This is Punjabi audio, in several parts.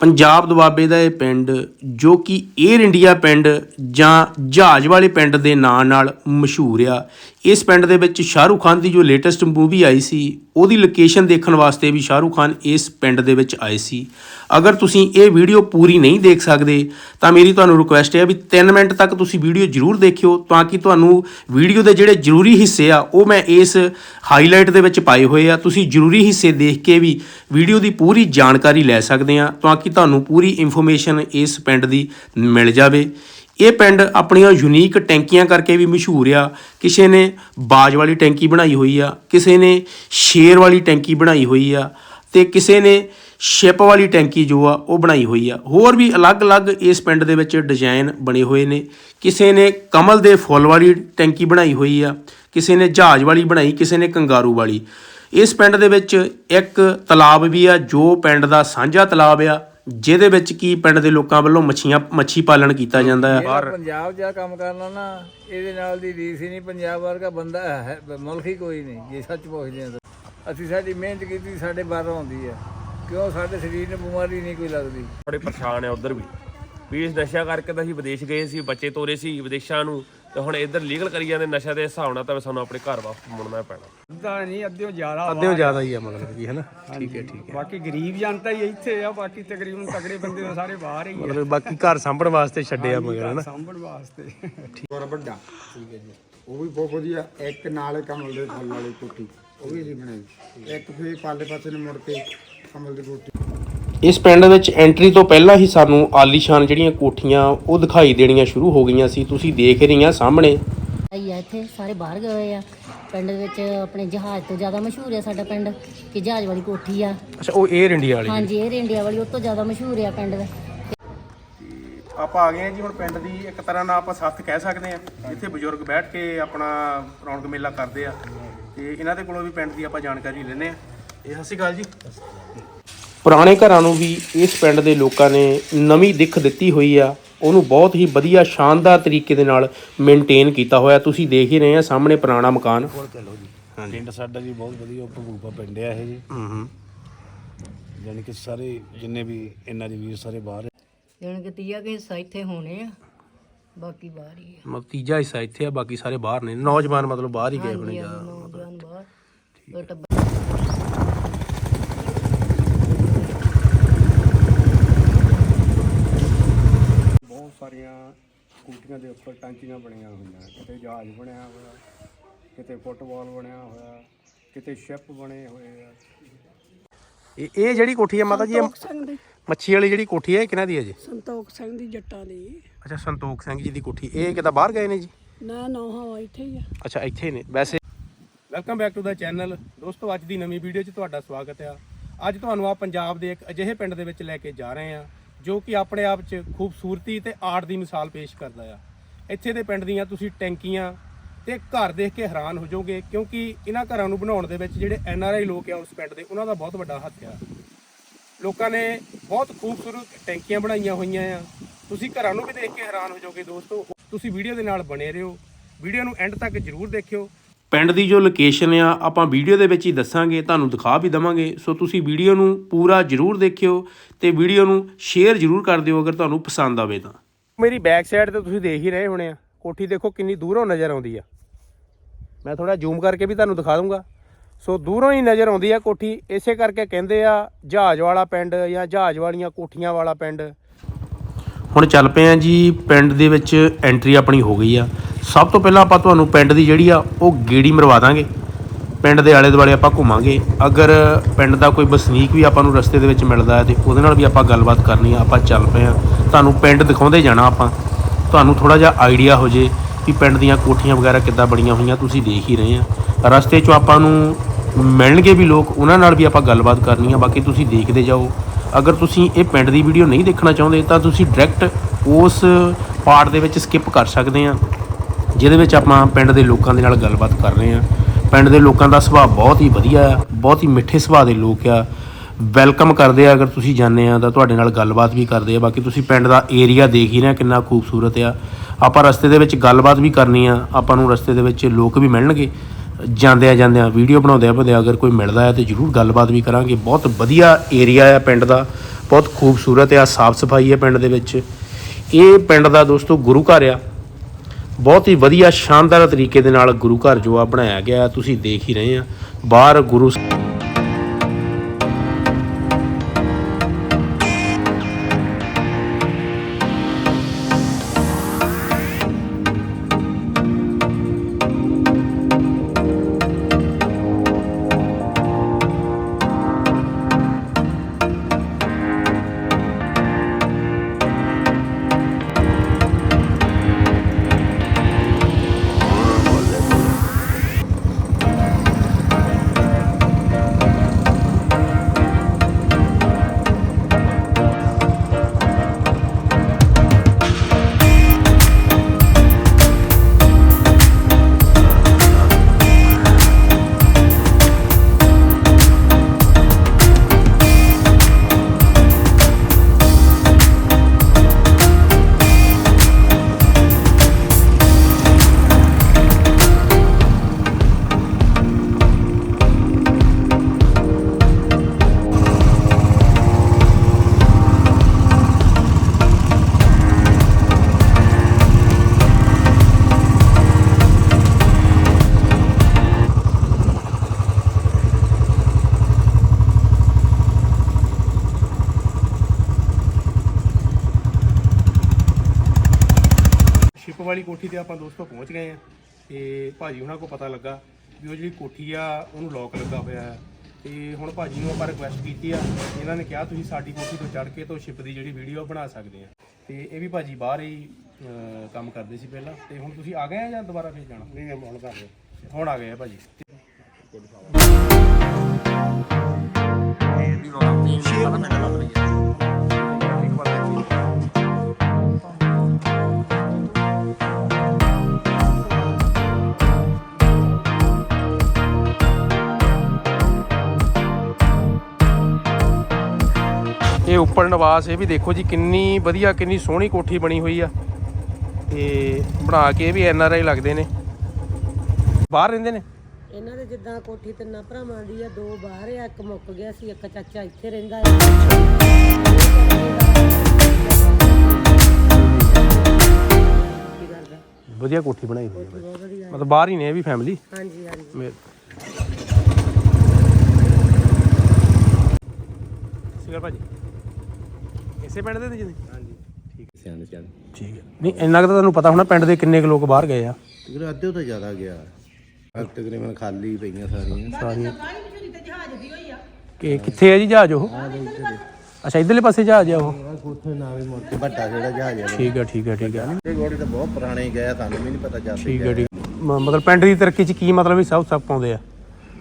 ਪੰਜਾਬ ਦੁਆਬੇ ਦਾ ਇਹ ਪਿੰਡ, ਜੋ ਕਿ 에ਅਰ ਇੰਡੀਆ ਪਿੰਡ ਜਾਂ ਜਹਾਜ਼ ਵਾਲੇ ਪਿੰਡ ਦੇ ਨਾਂ ਨਾਲ ਮਸ਼ਹੂਰ ਆ ਇਸ ਪਿੰਡ ਦੇ ਵਿੱਚ ਸ਼ਾਹਰੁਖ ਖਾਨ ਦੀ ਜੋ ਲੇਟੈਸਟ ਮੂਵੀ ਆਈ ਸੀ, ਉਹਦੀ ਲੋਕੇਸ਼ਨ ਦੇਖਣ ਵਾਸਤੇ ਵੀ ਸ਼ਾਹਰੁਖ ਖਾਨ ਇਸ ਪਿੰਡ ਦੇ ਵਿੱਚ ਆਏ ਸੀ। ਅਗਰ ਤੁਸੀਂ ਇਹ ਵੀਡੀਓ ਪੂਰੀ ਨਹੀਂ ਦੇਖ ਸਕਦੇ, ਤਾਂ ਮੇਰੀ ਤੁਹਾਨੂੰ ਰਿਕੁਐਸਟ ਹੈ ਵੀ 3 ਮਿੰਟ ਤੱਕ ਤੁਸੀਂ ਵੀਡੀਓ ਜ਼ਰੂਰ ਦੇਖਿਓ, ਤਾਂ ਕਿ ਤੁਹਾਨੂੰ ਵੀਡੀਓ ਦੇ ਜਿਹੜੇ ਜ਼ਰੂਰੀ ਹਿੱਸੇ ਆ, ਉਹ ਮੈਂ ਇਸ ਹਾਈਲਾਈਟ ਦੇ ਵਿੱਚ ਪਾਏ ਹੋਏ ਆ। ਤੁਸੀਂ ਜ਼ਰੂਰੀ ਹਿੱਸੇ ਦੇਖ ਕੇ ਵੀ ਵੀਡੀਓ ਦੀ ਪੂਰੀ ਜਾਣਕਾਰੀ ਲੈ ਸਕਦੇ ਆ, ਤਾਂ ਕਿ ਤੁਹਾਨੂੰ ਪੂਰੀ ਇਨਫੋਰਮੇਸ਼ਨ ਇਸ ਪਿੰਡ ਦੀ ਮਿਲ ਜਾਵੇ। ਇਹ ਪਿੰਡ ਆਪਣੀਆਂ ਯੂਨੀਕ ਟੈਂਕੀਆਂ ਕਰਕੇ ਵੀ ਮਸ਼ਹੂਰ ਆ। ਕਿਸੇ ਨੇ ਬਾਜ ਵਾਲੀ ਟੈਂਕੀ ਬਣਾਈ ਹੋਈ ਆ, ਕਿਸੇ ਨੇ ਸ਼ੇਰ ਵਾਲੀ ਟੈਂਕੀ ਬਣਾਈ ਹੋਈ ਆ ਤੇ ਕਿਸੇ ਨੇ ਸ਼ਿਪ ਵਾਲੀ ਟੈਂਕੀ ਜੋ ਆ, ਉਹ ਬਣਾਈ ਹੋਈ ਆ। ਹੋਰ ਵੀ ਅਲੱਗ-ਅਲੱਗ ਇਸ ਪਿੰਡ ਦੇ ਵਿੱਚ ਡਿਜ਼ਾਈਨ ਬਣੇ ਹੋਏ ਨੇ। ਕਿਸੇ ਨੇ ਕਮਲ ਦੇ ਫੁੱਲ ਵਾਲੀ ਟੈਂਕੀ ਬਣਾਈ ਹੋਈ ਆ, ਕਿਸੇ ਨੇ ਜਹਾਜ਼ ਵਾਲੀ ਬਣਾਈ, ਕਿਸੇ ਨੇ ਕੰਗਾਰੂ ਵਾਲੀ। ਇਸ ਪਿੰਡ ਦੇ ਵਿੱਚ ਇੱਕ ਤਲਾਬ ਵੀ ਆ, ਜੋ ਪਿੰਡ ਦਾ ਸਾਂਝਾ ਤਲਾਬ ਆ। ਜਿਹਦੇ ਵਿੱਚ ਕੀ ਪਿੰਡ ਦੇ ਲੋਕਾਂ ਵੱਲੋਂ ਮੱਛੀਆਂ ਮੱਛੀ ਪਾਲਣ ਕੀਤਾ ਜਾਂਦਾ ਹੈ? ਜਿਹੜਾ ਪੰਜਾਬ ਆਹ ਕੰਮ ਕਰਨਾ ਨਾ ਇਹਦੇ ਨਾਲ ਦੀ ਰੀਸ ਹੀ ਨਹੀਂ। ਪੰਜਾਬ ਵਰਗਾ ਬੰਦਾ ਹੈ ਮੁਲਕ ਹੀ ਕੋਈ ਨਹੀਂ ਜੇ ਸੱਚ ਪੁੱਛਦੇ ਆ ਅਸੀਂ ਸਾਡੀ ਮਿਹਨਤ ਕੀਤੀ ਸਾਡੇ ਬਾਹਰੋਂ ਆਉਂਦੀ ਆ ਕਿਉਂ? ਸਾਡੇ ਸਰੀਰ ਨੂੰ ਬਿਮਾਰੀ ਨਹੀਂ ਕੋਈ ਲੱਗਦੀ। ਬੜੇ ਪਰੇਸ਼ਾਨ ਆ ਉਧਰ ਵੀ। ਵੀ ਇਸ ਨਸ਼ਾ ਕਰਕੇ ਤਾਂ ਅਸੀਂ ਵਿਦੇਸ਼ ਗਏ ਸੀ ਬੱਚੇ ਤੋਰੇ ਸੀ ਵਿਦੇਸ਼ਾਂ ਨੂੰ। ਤੇ ਹੁਣ ਇੱਧਰ ਲੀਗਲ ਕਰੀ ਜਾਂਦੇ ਨਸ਼ਾ ਦੇ ਹਿਸਾਬ ਨਾਲ ਤਾਂ ਸਾਨੂੰ ਆਪਣੇ ਘਰ ਵਾਪਸ ਮੁੜਨਾ ਪੈਣਾ। ਅੱਧਾ ਨਹੀਂ ਅੱਧਿਓ ਜ਼ਿਆਦਾ ਅੱਧਿਓ ਜ਼ਿਆਦਾ ਹੀ ਆ ਮਤਲਬ ਕੀ ਹੈ ਨਾ ਠੀਕ ਹੈ ਠੀਕ ਬਾਕੀ ਗਰੀਬ ਜਨਤਾ ਹੀ ਇੱਥੇ ਆ ਬਾਕੀ ਤਕਰੀਬਨ ਤਗੜੇ ਬੰਦੇ ਤਾਂ ਸਾਰੇ ਬਾਹਰ ਹੀ ਆ। ਮਤਲਬ ਬਾਕੀ ਘਰ ਸਾਂਭਣ ਵਾਸਤੇ ਛੱਡਿਆ ਮਗਰ ਹੈ ਨਾ ਸਾਂਭਣ ਵਾਸਤੇ। ਬੜਾ ਵੱਡਾ। ਠੀਕ ਹੈ ਜੀ। ਉਹ ਵੀ ਬਹੁਤ ਵਧੀਆ ਇੱਕ ਨਾਲ ਕਮਲ ਦੇ ਫੁੱਲ ਵਾਲੀ ਕੋਠੀ ਉਹ ਵੀ ਜੀ ਬਣਾਈ। ਇੱਕ ਫੇਰ ਪਾਲੇ ਪਾਸੇ ਨੂੰ ਮੁੜ ਕੇ ਕਮਲ ਦੀ ਕੋਠੀ ਇਸ ਪਿੰਡ ਵਿੱਚ ਐਂਟਰੀ ਤੋਂ ਪਹਿਲਾਂ ਹੀ ਸਾਨੂੰ ਆਲੀਸ਼ਾਨ ਜਿਹੜੀਆਂ ਕੋਠੀਆਂ ਉਹ ਦਿਖਾਈ ਦੇਣੀਆਂ ਸ਼ੁਰੂ ਹੋ ਗਈਆਂ ਸੀ। ਤੁਸੀਂ ਦੇਖ ਰਹੀਆਂ ਸਾਹਮਣੇ। ਆਈ ਆ ਇੱਥੇ ਸਾਰੇ ਬਾਹਰ ਗਏ ਹੋਏ ਆ। ਪਿੰਡ ਵਿੱਚ ਆਪਣੇ ਜਹਾਜ਼ ਤੋਂ ਜ਼ਿਆਦਾ ਮਸ਼ਹੂਰ ਆ ਸਾਡਾ ਪਿੰਡ ਕਿ ਜਹਾਜ਼ ਵਾਲੀ ਕੋਠੀ ਆ। ਅੱਛਾ ਉਹ 에ਅਰ ਇੰਡੀਆ ਵਾਲੀ। ਹਾਂਜੀ 에ਅਰ ਇੰਡੀਆ ਵਾਲੀ ਉਹ ਤੋਂ ਜ਼ਿਆਦਾ ਮਸ਼ਹੂਰ ਆ ਪਿੰਡ ਦਾ। ਆਪਾਂ ਆ ਗਏ ਹਾਂ ਜੀ ਹੁਣ ਪਿੰਡ ਦੀ ਇੱਕ ਤਰ੍ਹਾਂ ਨਾਲ ਆਪਾਂ ਸੱਥ ਕਹਿ ਸਕਦੇ ਹਾਂ। ਜਿੱਥੇ ਬਜ਼ੁਰਗ ਬੈਠ ਕੇ ਆਪਣਾ ਰੌਣਕ ਮੇਲਾ ਕਰਦੇ ਆ। ਤੇ ਇਹਨਾਂ ਦੇ ਕੋਲੋਂ ਵੀ ਪਿੰਡ ਦੀ ਆਪਾਂ ਜਾਣਕਾਰੀ ਲੈਣੇ ਆ ਇਹ ਸਤਿ ਸ਼੍ਰੀ ਅਕਾਲ ਜੀ। ਪੁਰਾਣੇ ਘਰਾਂ ਨੂੰ ਵੀ ਇਸ ਪਿੰਡ ਦੇ ਲੋਕਾਂ ਨੇ ਨਵੀਂ ਦਿੱਖ ਦਿੱਤੀ ਹੋਈ ਆ। ਉਹਨੂੰ ਬਹੁਤ ਹੀ ਵਧੀਆ ਸ਼ਾਨਦਾਰ ਤਰੀਕੇ ਦੇ ਨਾਲ ਮੇਨਟੇਨ ਕੀਤਾ ਹੋਇਆ। ਤੁਸੀਂ ਦੇਖ ਹੀ ਰਹੇ ਆ ਸਾਹਮਣੇ ਪੁਰਾਣਾ ਮਕਾਨ। ਪਿੰਡ ਸਾਡਾ ਜੀ ਬਹੁਤ ਵਧੀਆ ਭਗੂਪਾ ਪਿੰਡ ਆ ਇਹ ਜੀ। ਹੂੰ ਹੂੰ। ਯਾਨੀ ਕਿ ਸਾਰੇ ਜਿੰਨੇ ਵੀ ਇਹਨਾਂ ਦੇ ਵੀਰ ਸਾਰੇ ਬਾਹਰ। ਜਾਣ ਕਿ ਤੀਆ ਕੇ ਹਿੱਸਾ ਇੱਥੇ ਹੋਣੇ ਆ ਬਾਕੀ ਬਾਹਰ ਹੀ ਆ। ਮਤਲਬ ਤੀਜਾ ਹਿੱਸਾ ਇੱਥੇ ਆ ਬਾਕੀ ਸਾਰੇ ਬਾਹਰ ਨੇ। ਨੌਜਵਾਨ ਮਤਲਬ ਬਾਹਰ ਹੀ ਗਏ ਹੋਣੇ ਨੌਜਵਾਨ ਬਾਹਰ। ਉਹ ਟੱਬਰ ਬਹੁਤ ਸਾਰੀਆਂ ਸਕੂਟੀਆਂ ਦੇ ਉੱਪਰ ਟਾਂਕੀਆਂ ਬਣੀਆਂ ਹੋਈਆਂ ਕਿਤੇ ਜਹਾਜ਼ ਬਣਿਆ ਹੋਇਆ ਕਿਤੇ ਫੁੱਟਬਾਲ ਬਣਿਆ ਹੋਇਆ ਕਿਤੇ ਸ਼ਿਪ ਬਣੇ ਹੋਏ ਆ। ਇਹ ਇਹ ਜਿਹੜੀ ਕੋਠੀ ਹੈ ਮਾਤਾ ਜੀ ਇਹ ਸਿੰਘ ਦੀ। ਮੱਛੀ ਵਾਲੀ ਜਿਹੜੀ ਕੋਠੀ ਹੈ ਇਹ ਕਿਹਨਾਂ ਦੀ ਹੈ ਜੀ? ਸੰਤੋਖ ਸਿੰਘ ਦੀ ਜੱਟਾਂ ਦੀ। ਅੱਛਾ ਸੰਤੋਖ ਸਿੰਘ ਜੀ ਦੀ ਕੋਠੀ ਇਹ ਕਿਤਾ ਬਾਹਰ ਗਏ ਨੇ ਜੀ? ਨਾ ਨਾ ਹਾਂ ਇੱਥੇ ਹੀ ਆ। ਅੱਛਾ ਇੱਥੇ ਹੀ ਨੇ ਵੈਸੇ welcome back to the channel ਦੋਸਤੋ ਅੱਜ ਦੀ ਨਵੀਂ ਵੀਡੀਓ 'ਚ ਤੁਹਾਡਾ ਸਵਾਗਤ ਹੈ ਅੱਜ ਤੁਹਾਨੂੰ ਆ ਪੰਜਾਬ ਦੇ ਇੱਕ ਅਜਿਹੇ ਪਿੰਡ ਦੇ ਵਿੱਚ ਲੈ ਕੇ ਜਾ ਰਹੇ ਹਾਂ ਜੋ ਕਿ ਆਪਣੇ ਆਪ 'ਚ ਖੂਬਸੂਰਤੀ ਤੇ ਆਰਟ ਦੀ ਮਿਸਾਲ ਪੇਸ਼ ਕਰਦਾ ਆ। ਇੱਥੇ ਦੇ ਪਿੰਡ ਦੀਆਂ ਤੁਸੀਂ ਟੈਂਕੀਆਂ ਤੇ ਘਰ ਦੇਖ ਕੇ ਹੈਰਾਨ ਹੋ ਜਾਓਗੇ, ਕਿਉਂਕਿ ਇਹਨਾਂ ਘਰਾਂ ਨੂੰ ਬਣਾਉਣ ਦੇ ਵਿੱਚ ਜਿਹੜੇ ਐਨ ਆਰ ਆਈ ਲੋਕ ਆ ਉਸ ਪਿੰਡ ਦੇ, ਉਹਨਾਂ ਦਾ ਬਹੁਤ ਵੱਡਾ ਹੱਥ ਆ। ਲੋਕਾਂ ਨੇ ਬਹੁਤ ਖੂਬਸੂਰਤ ਟੈਂਕੀਆਂ ਬਣਾਈਆਂ ਹੋਈਆਂ ਆ। ਤੁਸੀਂ ਘਰਾਂ ਨੂੰ ਵੀ ਦੇਖ ਕੇ ਹੈਰਾਨ ਹੋ ਜਾਓਗੇ ਦੋਸਤੋ। ਤੁਸੀਂ ਵੀਡੀਓ ਦੇ ਨਾਲ ਬਣੇ ਰਹੋ। ਵੀਡੀਓ ਨੂੰ ਐਂਡ ਤੱਕ ਜਰੂਰ ਦੇਖਿਓ। ਪਿੰਡ ਦੀ ਜੋ ਲੋਕੇਸ਼ਨ ਆ, ਆਪਾਂ ਵੀਡੀਓ ਦੇ ਵਿੱਚ ਹੀ ਦੱਸਾਂਗੇ, ਤੁਹਾਨੂੰ ਦਿਖਾ ਵੀ ਦਵਾਂਗੇ। ਸੋ ਤੁਸੀਂ ਵੀਡੀਓ ਨੂੰ ਪੂਰਾ ਜਰੂਰ ਦੇਖਿਓ ਤੇ ਵੀਡੀਓ ਨੂੰ ਸ਼ੇਅਰ ਜਰੂਰ ਕਰ ਦਿਓ, ਅਗਰ ਤੁਹਾਨੂੰ ਪਸੰਦ ਆਵੇ ਤਾਂ। ਮੇਰੀ ਬੈਕ ਸਾਈਡ ਤੇ ਤੁਸੀਂ ਦੇਖ ਹੀ ਰਹੇ ਹੋਣੇ ਆ। ਕੋਠੀ ਦੇਖੋ ਕਿੰਨੀ ਦੂਰੋਂ ਨਜ਼ਰ ਆਉਂਦੀ ਆ। ਮੈਂ ਥੋੜਾ ਜ਼ੂਮ ਕਰਕੇ ਵੀ ਤੁਹਾਨੂੰ ਦਿਖਾ ਦੂੰਗਾ। ਸੋ ਦੂਰੋਂ ਹੀ ਨਜ਼ਰ ਆਉਂਦੀ ਆ ਕੋਠੀ। ਇਸੇ ਕਰਕੇ ਕਹਿੰਦੇ ਆ ਜਹਾਜ਼ ਵਾਲਾ ਪਿੰਡ ਜਾਂ ਜਹਾਜ਼ ਵਾਲੀਆਂ ਕੋਠੀਆਂ ਵਾਲਾ ਪਿੰਡ। ਹੁਣ ਚੱਲ ਪਏ ਆ ਜੀ, ਪਿੰਡ ਦੇ ਵਿੱਚ ਐਂਟਰੀ ਆਪਣੀ ਹੋ ਗਈ ਆ। ਸਭ ਤੋਂ ਪਹਿਲਾਂ ਆਪਾਂ ਤੁਹਾਨੂੰ ਪਿੰਡ ਦੀ ਜਿਹੜੀ ਆ, ਉਹ ਗੇੜੀ ਮਰਵਾ ਦਾਂਗੇ। ਪਿੰਡ ਦੇ ਆਲੇ ਦੁਆਲੇ ਆਪਾਂ ਘੁੰਮਾਂਗੇ। ਅਗਰ ਪਿੰਡ ਦਾ ਕੋਈ ਵਸਨੀਕ ਵੀ ਆਪਾਂ ਨੂੰ ਰਸਤੇ ਦੇ ਵਿੱਚ ਮਿਲਦਾ ਹੈ ਤੇ ਉਹਦੇ ਨਾਲ ਵੀ ਆਪਾਂ ਗੱਲਬਾਤ ਕਰਨੀ ਆ, ਆਪਾਂ ਚੱਲ ਪਏ ਆ। ਤੁਹਾਨੂੰ ਪਿੰਡ ਦਿਖਾਉਂਦੇ ਜਾਣਾ ਆਪਾਂ। ਤੁਹਾਨੂੰ ਥੋੜਾ ਜਿਹਾ ਆਈਡੀਆ ਹੋ ਜੇ ਵੀ ਪਿੰਡ ਦੀਆਂ ਕੋਠੀਆਂ ਵਗੈਰਾ ਕਿੱਦਾਂ ਬਣੀਆਂ ਹੋਈਆਂ, ਤੁਸੀਂ ਦੇਖ ਹੀ ਰਹੇ ਆ। ਰਸਤੇ 'ਚੋਂ ਆਪਾਂ ਨੂੰ ਮਿਲਣਗੇ ਵੀ ਲੋਕ, ਉਹਨਾਂ ਨਾਲ ਵੀ ਆਪਾਂ ਗੱਲਬਾਤ ਕਰਨੀ ਆ, ਬਾਕੀ ਤੁਸੀਂ ਦੇਖਦੇ ਜਾਓ। ਅਗਰ ਤੁਸੀਂ ਇਹ ਪਿੰਡ ਦੀ ਵੀਡੀਓ ਨਹੀਂ ਦੇਖਣਾ ਚਾਹੁੰਦੇ, ਤਾਂ ਤੁਸੀਂ ਡਾਇਰੈਕਟ ਉਸ ਪਾਰਟ ਦੇ ਵਿੱਚ ਸਕਿਪ ਕਰ ਸਕਦੇ ਆ, ਜਿਹਦੇ ਵਿੱਚ ਆਪਾਂ ਪਿੰਡ ਦੇ ਲੋਕਾਂ ਦੇ ਨਾਲ ਗੱਲਬਾਤ ਕਰ ਰਹੇ ਆ। ਪਿੰਡ ਦੇ ਲੋਕਾਂ ਦਾ ਸੁਭਾਅ ਬਹੁਤ ਹੀ ਵਧੀਆ ਆ, ਬਹੁਤ ਹੀ ਮਿੱਠੇ ਸੁਭਾਅ ਦੇ ਲੋਕ ਆ। ਵੈਲਕਮ ਕਰਦੇ ਆ, ਅਗਰ ਤੁਸੀਂ ਜਾਂਦੇ ਆ ਤਾਂ ਤੁਹਾਡੇ ਨਾਲ ਗੱਲਬਾਤ ਵੀ ਕਰਦੇ ਆ। ਬਾਕੀ ਤੁਸੀਂ ਪਿੰਡ ਦਾ ਏਰੀਆ ਦੇਖ ਹੀ ਰਹੇ ਕਿੰਨਾ ਖੂਬਸੂਰਤ ਆ। ਆਪਾਂ ਰਸਤੇ ਦੇ ਵਿੱਚ ਗੱਲਬਾਤ ਵੀ ਕਰਨੀ ਆ, ਆਪਾਂ ਨੂੰ ਰਸਤੇ ਦੇ ਵਿੱਚ ਲੋਕ ਵੀ ਮਿਲਣਗੇ। ਜਾਂਦੇ ਆ ਜਾਂਦੇ ਆ ਵੀਡੀਓ ਬਣਾਉਂਦੇ ਆ ਬੰਦੇ ਅਗਰ ਕੋਈ ਮਿਲਦਾ ਹੈ ਤੇ ਜਰੂਰ ਗੱਲਬਾਤ ਵੀ ਕਰਾਂਗੇ। ਬਹੁਤ ਵਧੀਆ ਏਰੀਆ ਆ ਪਿੰਡ ਦਾ, ਬਹੁਤ ਖੂਬਸੂਰਤ ਆ, ਸਾਫ਼ ਸਫ਼ਾਈ ਹੈ ਪਿੰਡ ਦੇ ਵਿੱਚ। ਇਹ ਪਿੰਡ ਦਾ ਦੋਸਤੋ ਗੁਰੂ ਘਰ ਆ। ਬਹੁਤ ਹੀ ਵਧੀਆ, ਸ਼ਾਨਦਾਰ ਤਰੀਕੇ ਦੇ ਨਾਲ ਗੁਰੂ ਘਰ ਜੋ ਆ ਬਣਾਇਆ ਗਿਆ, ਤੁਸੀਂ ਦੇਖ ਹੀ ਰਹੇ ਆ। ਬਾਹਰ ਗੁਰੂ ਕੋਠੀ ਤੇ ਆਪਾਂ ਦੋਸਤੋ ਪਹੁੰਚ ਗਏ ਆ ਤੇ ਭਾਜੀ ਉਹਨਾਂ ਕੋ ਪਤਾ ਲੱਗਾ ਵੀ ਉਹ ਜਿਹੜੀ ਕੋਠੀ ਆ ਉਹਨੂੰ ਲੋਕ ਲੱਗਾ ਹੋਇਆ ਹੈ। ਤੇ ਹੁਣ ਭਾਜੀ ਨੂੰ ਆਪਾਂ ਰਿਕੁਐਸਟ ਕੀਤੀ ਆ ਇਹਨਾਂ ਨੇ ਕਿਹਾ ਤੁਸੀਂ ਸਾਡੀ ਕੋਠੀ ਤੋਂ ਚੜ੍ਹ ਕੇ ਤੋਂ ਸ਼ਿਪ ਦੀ ਜਿਹੜੀ ਵੀਡੀਓ ਬਣਾ ਸਕਦੇ ਆ। ਤੇ ਇਹ ਵੀ ਭਾਜੀ ਬਾਹਰ ਹੀ ਅਹ, ਕੰਮ ਕਰਦੇ ਸੀ ਪਹਿਲਾਂ। ਤੇ ਹੁਣ ਤੁਸੀਂ ਆ ਗਏ ਆ ਜਾਂ ਦੁਬਾਰਾ ਫੇਰ ਜਾਣਾ? ਨਹੀਂ ਹੁਣ ਤਾਂ ਹੁਣ ਆ ਗਏ ਆ ਭਾਜੀ। ਇਹ ਉੱਪਰ ਨਿਵਾਸ ਇਹ ਵੀ ਦੇਖੋ ਜੀ ਕਿੰਨੀ ਵਧੀਆ ਕਿੰਨੀ ਸੋਹਣੀ ਕੋਠੀ ਬਣੀ ਹੋਈ ਆ। ਤੇ ਬਣਾ ਕੇ ਇਹ ਵੀ ਐਨ ਆਰ ਆਈ ਲੱਗਦੇ ਨੇ। ਬਾਹਰ ਰਹਿੰਦੇ ਨੇ? ਇਹਨਾਂ ਦੇ ਜਿੱਦਾਂ ਕੋਠੀ ਤਿੰਨਾਂ ਭਰਾਵਾਂ ਦੀ ਆ ਦੋ ਬਾਹਰ ਆ ਇੱਕ ਮੁੱਕ ਗਿਆ ਸੀ ਇੱਕ ਚਾਚਾ ਇੱਥੇ ਰਹਿੰਦਾ ਕਰਦਾ ਵਧੀਆ ਕੋਠੀ ਬਣਾਈ ਹੋਈ ਹੈ ਬਹੁਤ ਵਧੀਆ ਮਤਲਬ ਬਾਹਰ ਹੀ ਨੇ ਇਹ ਵੀ ਫੈਮਿਲੀ ਹਾਂਜੀ ਹਾਂਜੀ। ਸਿਗਰ ਭਾਜੀ। ਇਸੇ ਪਿੰਡ ਦੇ ਨੇ ਜੀ ਹਾਂਜੀ ਠੀਕ। ਸਿਆਣੇ ਸਿਆਣੇ ਠੀਕ ਹੈ। ਨਹੀਂ ਇੰਨਾ ਕੁ ਤਾਂ ਤੁਹਾਨੂੰ ਪਤਾ ਹੋਣਾ ਪਿੰਡ ਦੇ ਕਿੰਨੇ ਕੁ ਲੋਕ ਬਾਹਰ ਗਏ ਆ। ਤਕਰੀਬਨ ਅੱਧੇ ਤੋਂ ਜ਼ਿਆਦਾ ਗਿਆ। ਅੱਜ ਤਕਰੀਬਨ ਖਾਲੀ ਪਈਆਂ ਸਾਰੀਆਂ। ਸਾਰੀਆਂ। ਕਿ ਕਿੱਥੇ ਹੈ ਜੀ ਜਹਾਜ਼ ਉਹ? ਅੱਛਾ ਇਧਰਲੇ ਪਾਸੇ ਜਹਾਜ਼ ਆ ਉਹ? ਕੋਠੇ ਨਾਲ ਵੀ ਮੁੜ ਕੇ ਵੱਡਾ ਜਿਹੜਾ ਜਹਾਜ਼ ਹੈ ਠੀਕ ਹੈ ਠੀਕ ਹੈ ਠੀਕ ਹੈ ਇਹ ਗੋੜੇ ਤਾਂ ਬਹੁਤ ਪੁਰਾਣੇ ਗਏ ਆ, ਸਾਨੂੰ ਵੀ ਨਹੀਂ ਪਤਾ ਜਾਂਦੇ ਠੀਕ ਹੈ ਠੀਕ ਮ- ਮਤਲਬ ਪਿੰਡ ਦੀ ਤਰੱਕੀ ਚ ਕੀ ਮਤਲਬ ਵੀ ਸਭ ਸਭ ਪਾਉਂਦੇ ਆ?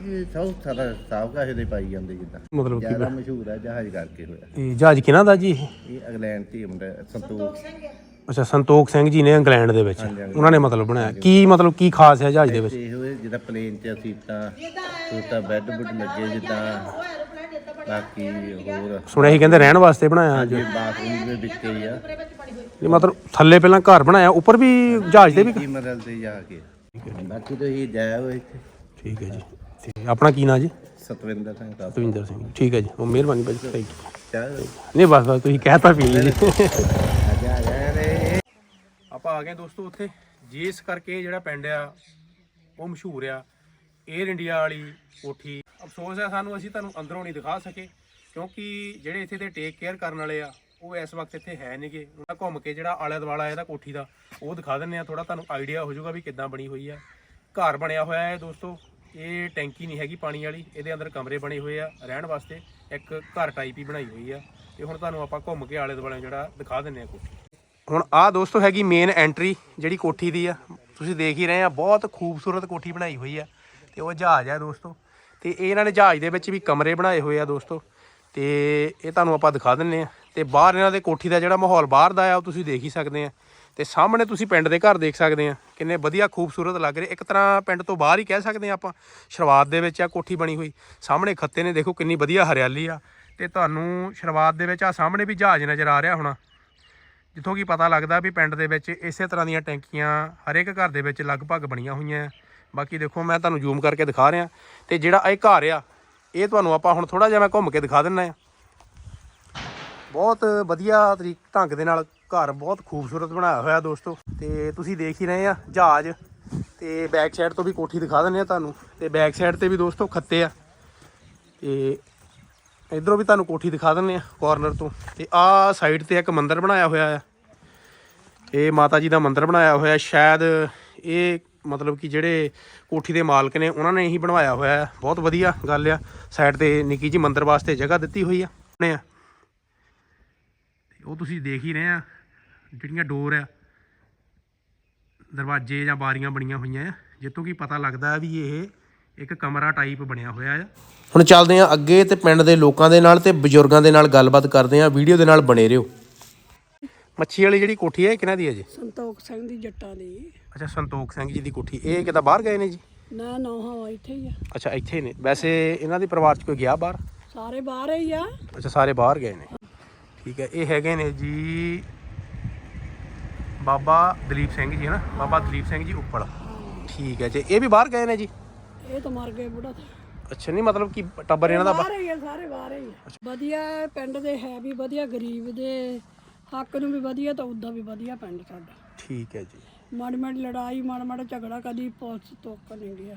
ਇਹ ਸਭ ਸਾਰਾ ਸਾਫ਼ ਕਾਹੇ ਦੇ ਪਾਈ ਜਾਂਦੇ ਜਿੱਦਾਂ। ਮਤਲਬ ਕੀ ਜ਼ਿਆਦਾ ਮਸ਼ਹੂਰ ਹੈ ਜਹਾਜ਼ ਕਰਕੇ ਹੋਇਆ। ਇਹ ਜਹਾਜ਼ ਕਿਹਨਾਂ ਦਾ ਜੀ ਇਹ? ਇਹ ਇੰਗਲੈਂਡ ਤੇ ਮੁੰਡਾ ਸੰਤੋਖ। ਅੱਛਾ ਸੰਤੋਖ ਸਿੰਘ ਜੀ ਨੇ ਇੰਗਲੈਂਡ ਦੇ ਵਿੱਚ। ਉਹਨਾਂ ਨੇ ਮਤਲਬ ਬਣਾਇਆ। ਕੀ ਮਤਲਬ ਕੀ ਖਾਸ ਹੈ ਜਹਾਜ਼ ਦੇ ਵਿੱਚ? ਇਹ ਜਿੱਦਾਂ ਪਲੇਨ 'ਚ ਸੀਟਾਂ ਸੀਟਾਂ ਬੈੱਡ ਬੁੱਡ ਲੱਗੇ ਜਿੱਦਾਂ। ਬਾਕੀ ਹੋਰ। ਸੁਣਿਆ ਸੀ ਕਹਿੰਦੇ ਰਹਿਣ ਵਾਸਤੇ ਬਣਾਇਆ ਜੋ ਜੇ ਬਾਥਰੂਮ ਦੇ ਵਿੱਚ ਹੀ ਆ। ਇਹ ਮਤਲਬ ਥੱਲੇ ਪਹਿਲਾਂ ਘਰ ਬਣਾਇਆ ਉੱਪਰ ਵੀ ਜਹਾਜ਼ ਦੇ ਵੀ? ਕੀ ਮਰਲ ਤੇ ਜਾ ਕੇ। ਬਾਕੀ ਤਾਂ ਇਹ ਜਾਇਆ ਹੋਏ ਇੱਥੇ। ਠੀਕ ਹੈ ਜੀ। ਤੇ ਆਪਣਾ ਕੀ ਨਾਂ ਜੀ? ਸਤਵਿੰਦਰ ਸਿੰਘ ਦਾ ਦਵਿੰਦਰ ਸਿੰਘ। ਠੀਕ ਹੈ ਜੀ। ਉਹ ਮਿਹਰਬਾਨੀ ਭਾਜੀ। ਥੈਂਕ ਯੂ ਨਹੀਂ ਬਸ ਬਸ ਤੁਸੀਂ ਕਹਿਤਾ ਪੀ ਲਈ ਜੀ ਆਪਾਂ ਆ ਗਏ ਦੋਸਤੋ ਉੱਥੇ। ਜਿਸ ਕਰਕੇ ਜਿਹੜਾ ਪਿੰਡ ਆ ਉਹ ਮਸ਼ਹੂਰ ਆ। 에ਅਰ ਇੰਡੀਆ ਵਾਲੀ ਕੋਠੀ। ਅਫਸੋਸ ਹੈ ਸਾਨੂੰ ਅਸੀਂ ਤੁਹਾਨੂੰ ਅੰਦਰੋਂ ਨਹੀਂ ਦਿਖਾ ਸਕੇ। ਕਿਉਂਕਿ ਜਿਹੜੇ ਇੱਥੇ ਦੇ ਟੇਕ ਕੇਅਰ ਕਰਨ ਵਾਲੇ ਆ ਉਹ ਇਸ ਵਕਤ ਇੱਥੇ ਹੈ ਨਹੀਂਗੇ ਉਹਨਾਂ ਘੁੰਮ ਕੇ ਜਿਹੜਾ ਆਲੇ ਦੁਆਲਾ ਇਹਦਾ ਕੋਠੀ ਦਾ ਉਹ ਦਿਖਾ ਦਿੰਨੇ ਆ। ਥੋੜਾ ਤੁਹਾਨੂੰ ਆਈਡੀਆ ਹੋ ਜਾਊਗਾ ਵੀ ਕਿੱਦਾਂ ਬਣੀ ਹੋਈ ਆ। ਘਰ ਬਣਿਆ ਹੋਇਆ ਹੈ ਦੋਸਤੋ। ਇਹ ਟੈਂਕੀ ਨਹੀਂ ਹੈਗੀ ਪਾਣੀ ਵਾਲੀ, ਇਹਦੇ ਅੰਦਰ ਕਮਰੇ ਬਣੇ ਹੋਏ ਆ, ਰਹਿਣ ਵਾਸਤੇ ਇੱਕ ਘਰ ਟਾਈਪ ਹੀ ਬਣਾਈ ਹੋਈ ਆ। ਤੇ ਹੁਣ ਤੁਹਾਨੂੰ ਆਪਾਂ ਘੁੰਮ ਕੇ ਆਲੇ ਦੁਆਲੇ ਜਿਹੜਾ ਦਿਖਾ ਦਿੰਨੇ ਆ ਕੋਠੀ ਹੁਣ ਆਹ ਦੋਸਤੋ ਹੈਗੀ ਮੇਨ ਐਂਟਰੀ ਜਿਹੜੀ ਕੋਠੀ ਦੀ ਆ। ਤੁਸੀਂ ਦੇਖ ਹੀ ਰਹੇ ਆ, ਬਹੁਤ ਖੂਬਸੂਰਤ ਕੋਠੀ ਬਣਾਈ ਹੋਈ ਆ। ਤੇ ਉਹ ਜਹਾਜ਼ ਆ ਦੋਸਤੋ। ਤੇ ਇਹਨਾਂ ਨੇ ਜਹਾਜ਼ ਦੇ ਵਿੱਚ ਵੀ ਕਮਰੇ ਬਣਾਏ ਹੋਏ ਆ ਦੋਸਤੋ। ਤੇ ਇਹ ਤੁਹਾਨੂੰ ਆਪਾਂ ਦਿਖਾ ਦਿੰਨੇ ਆ ਤੇ ਬਾਹਰ ਇਹਨਾਂ ਦੇ ਕੋਠੀ ਦਾ ਜਿਹੜਾ ਮਾਹੌਲ ਬਾਹਰ ਦਾ ਆ, ਉਹ ਤੁਸੀਂ ਦੇਖ ਹੀ ਸਕਦੇ ਆ। ਤੇ ਸਾਹਮਣੇ ਤੁਸੀਂ ਪਿੰਡ ਦੇ ਘਰ ਦੇਖ ਸਕਦੇ ਆ, ਕਿੰਨੇ ਵਧੀਆ ਖੂਬਸੂਰਤ ਲੱਗ ਰਹੇ। ਇੱਕ ਤਰ੍ਹਾਂ ਪਿੰਡ ਤੋਂ ਬਾਹਰ ਹੀ ਕਹਿ ਸਕਦੇ ਆ ਆਪਾਂ, ਸ਼ੁਰੂਆਤ ਦੇ ਵਿੱਚ ਆ ਕੋਠੀ ਬਣੀ ਹੋਈ। ਸਾਹਮਣੇ ਖੱਤੇ ਨੇ, ਦੇਖੋ ਕਿੰਨੀ ਵਧੀਆ ਹਰਿਆਲੀ ਆ। ਤੇ ਤੁਹਾਨੂੰ ਸ਼ੁਰੂਆਤ ਦੇ ਵਿੱਚ ਆ ਸਾਹਮਣੇ ਵੀ ਜਹਾਜ਼ ਨਜ਼ਰ ਆ ਰਿਹਾ ਹੋਣਾ। ਜਿੱਥੋਂ ਕੀ ਪਤਾ ਲੱਗਦਾ ਵੀ ਪਿੰਡ ਦੇ ਵਿੱਚ ਇਸੇ ਤਰ੍ਹਾਂ ਦੀਆਂ ਟੈਂਕੀਆਂ ਹਰੇਕ ਘਰ ਦੇ ਵਿੱਚ ਲਗਭਗ ਬਣੀਆਂ ਹੋਈਆਂ ਬਾਕੀ ਦੇਖੋ, ਮੈਂ ਤੁਹਾਨੂੰ ਜ਼ੂਮ ਕਰਕੇ ਦਿਖਾ ਰਿਹਾ। ਤੇ ਜਿਹੜਾ ਇਹ ਘਰ ਆ, ਇਹ ਤੁਹਾਨੂੰ ਆਪਾਂ ਹੁਣ ਥੋੜਾ ਜਿਹਾ ਮੈਂ ਘੁੰਮ ਕੇ ਦਿਖਾ ਦਿੰਨਾ ਆ। ਬਹੁਤ ਵਧੀਆ ਤਰੀਕ ਢੰਗ ਦੇ ਨਾਲ ਘਰ ਬਹੁਤ ਖੂਬਸੂਰਤ ਬਣਾਇਆ ਹੋਇਆ ਦੋਸਤੋ। ਤੇ ਤੁਸੀਂ ਦੇਖ ਹੀ ਰਹੇ ਆ ਜਹਾਜ਼। ਤੇ ਬੈਕ ਸਾਈਡ ਤੋਂ ਵੀ ਕੋਠੀ ਦਿਖਾ ਦਿੰਦੇ ਆ ਤੁਹਾਨੂੰ। ਤੇ ਬੈਕ ਸਾਈਡ ਤੇ ਵੀ ਦੋਸਤੋ ਖੱਤੇ ਆ। ਤੇ ਇਧਰੋਂ ਵੀ ਤੁਹਾਨੂੰ ਕੋਠੀ ਦਿਖਾ ਦਿੰਦੇ ਆ ਕਾਰਨਰ ਤੋਂ। ਤੇ ਆਹ ਸਾਈਡ ਤੇ ਇੱਕ ਮੰਦਿਰ ਬਣਾਇਆ ਹੋਇਆ ਆ। ਇਹ ਮਾਤਾ ਜੀ ਦਾ ਮੰਦਿਰ ਬਣਾਇਆ ਹੋਇਆ। ਸ਼ਾਇਦ ਇਹ ਮਤਲਬ ਕਿ ਜਿਹੜੇ ਕੋਠੀ ਦੇ ਮਾਲਕ ਨੇ, ਉਹਨਾਂ ਨੇ ਹੀ ਬਣਵਾਇਆ ਹੋਇਆ ਹੈ ਬਹੁਤ ਵਧੀਆ ਗੱਲ ਆ। ਸਾਈਡ ਤੇ ਨਿੱਕੀ ਜੀ ਮੰਦਿਰ ਵਾਸਤੇ ਜਗ੍ਹਾ ਦਿੱਤੀ ਹੋਈ ਆ। ਨੇ ਆ। ਉਹ ਤੁਸੀਂ ਦੇਖ ਹੀ ਰਹੇ ਆ। ਜਿਹੜੀਆਂ ਡੋਰ ਆ ਦਰਵਾਜ਼ੇ ਜਾਂ ਬਾਰੀਆਂ ਬਣੀਆਂ ਹੋਈਆਂ ਆ ਜਿੱਤੋਂ ਕੀ ਪਤਾ ਲੱਗਦਾ ਹੈ ਵੀ ਇਹ ਇੱਕ ਕਮਰਾ ਟਾਈਪ ਬਣਿਆ ਹੋਇਆ ਆ। ਹੁਣ ਚੱਲਦੇ ਹਾਂ ਅੱਗੇ ਤੇ ਪਿੰਡ ਦੇ ਲੋਕਾਂ ਦੇ ਨਾਲ ਤੇ ਬਜ਼ੁਰਗਾਂ ਦੇ ਨਾਲ ਗੱਲਬਾਤ ਕਰਦੇ ਹਾਂ। ਵੀਡੀਓ ਦੇ ਨਾਲ ਬਣੇ ਰਹੋ। ਮੱਛੀ ਵਾਲੀ ਜਿਹੜੀ ਕੋਠੀ ਹੈ ਇਹ ਕਿਹਨਾਂ ਦੀ ਹੈ ਜੀ? ਸੰਤੋਖ ਸਿੰਘ ਦੀ ਜੱਟਾਂ ਦੀ। ਅੱਛਾ ਸੰਤੋਖ ਸਿੰਘ ਜੀ ਦੀ ਕੋਠੀ। ਇਹ ਕਿਤਾ ਬਾਹਰ ਗਏ ਨੇ ਜੀ? ਨਾ ਨੌਹਾਂ ਇੱਥੇ ਹੀ ਆ। ਅੱਛਾ ਇੱਥੇ ਹੀ ਨੇ। ਵੈਸੇ ਇਹਨਾਂ ਦੇ ਪਰਿਵਾਰ ਚ ਕੋਈ ਗਿਆ ਬਾਹਰ? ਸਾਰੇ ਬਾਹਰ ਹੀ ਆ। ਅੱਛਾ ਸਾਰੇ ਬਾਹਰ ਗਏ ਨੇ। ਠੀਕ ਹੈ ਇਹ ਹੈਗੇ ਨੇ ਜੀ ਬਾਬਾ ਦਲੀਪ ਸਿੰਘ ਜੀ ਹਨਾ ਬਾਬਾ ਦਲੀਪ ਸਿੰਘ ਜੀ ਉੱਪਲ। ਠੀਕ ਹੈ ਜੀ ਇਹ ਵੀ ਬਾਹਰ ਗਏ ਨੇ ਜੀ? ਇਹ ਤਾਂ ਮਰ ਗਏ ਬੁੜਾ ਅੱਛਾ ਨਹੀਂ ਮਤਲਬ ਕਿ ਟੱਬਰ ਇਹਨਾਂ ਦਾ ਬਾਹਰ ਹੀ ਆ ਸਾਰੇ ਬਾਹਰ ਹੀ ਆ। ਵਧੀਆ ਹੈ, ਪਿੰਡ ਦੇ ਹੈ ਵੀ ਵਧੀਆ ਗਰੀਬ ਦੇ ਹੱਕ ਨੂੰ ਵੀ ਵਧੀਆ ਤਾਂ ਉਦਾਂ ਵੀ ਵਧੀਆ ਪਿੰਡ ਸਾਡਾ। ਠੀਕ ਹੈ ਜੀ। ਮਾੜੀ ਮਾੜੀ ਲੜਾਈ ਮਾੜਾ ਮਾੜਾ ਝਗੜਾ ਕਦੀ ਪੁਲਿਸ ਤੋਕ ਨਹੀਂ ਗਿਆ।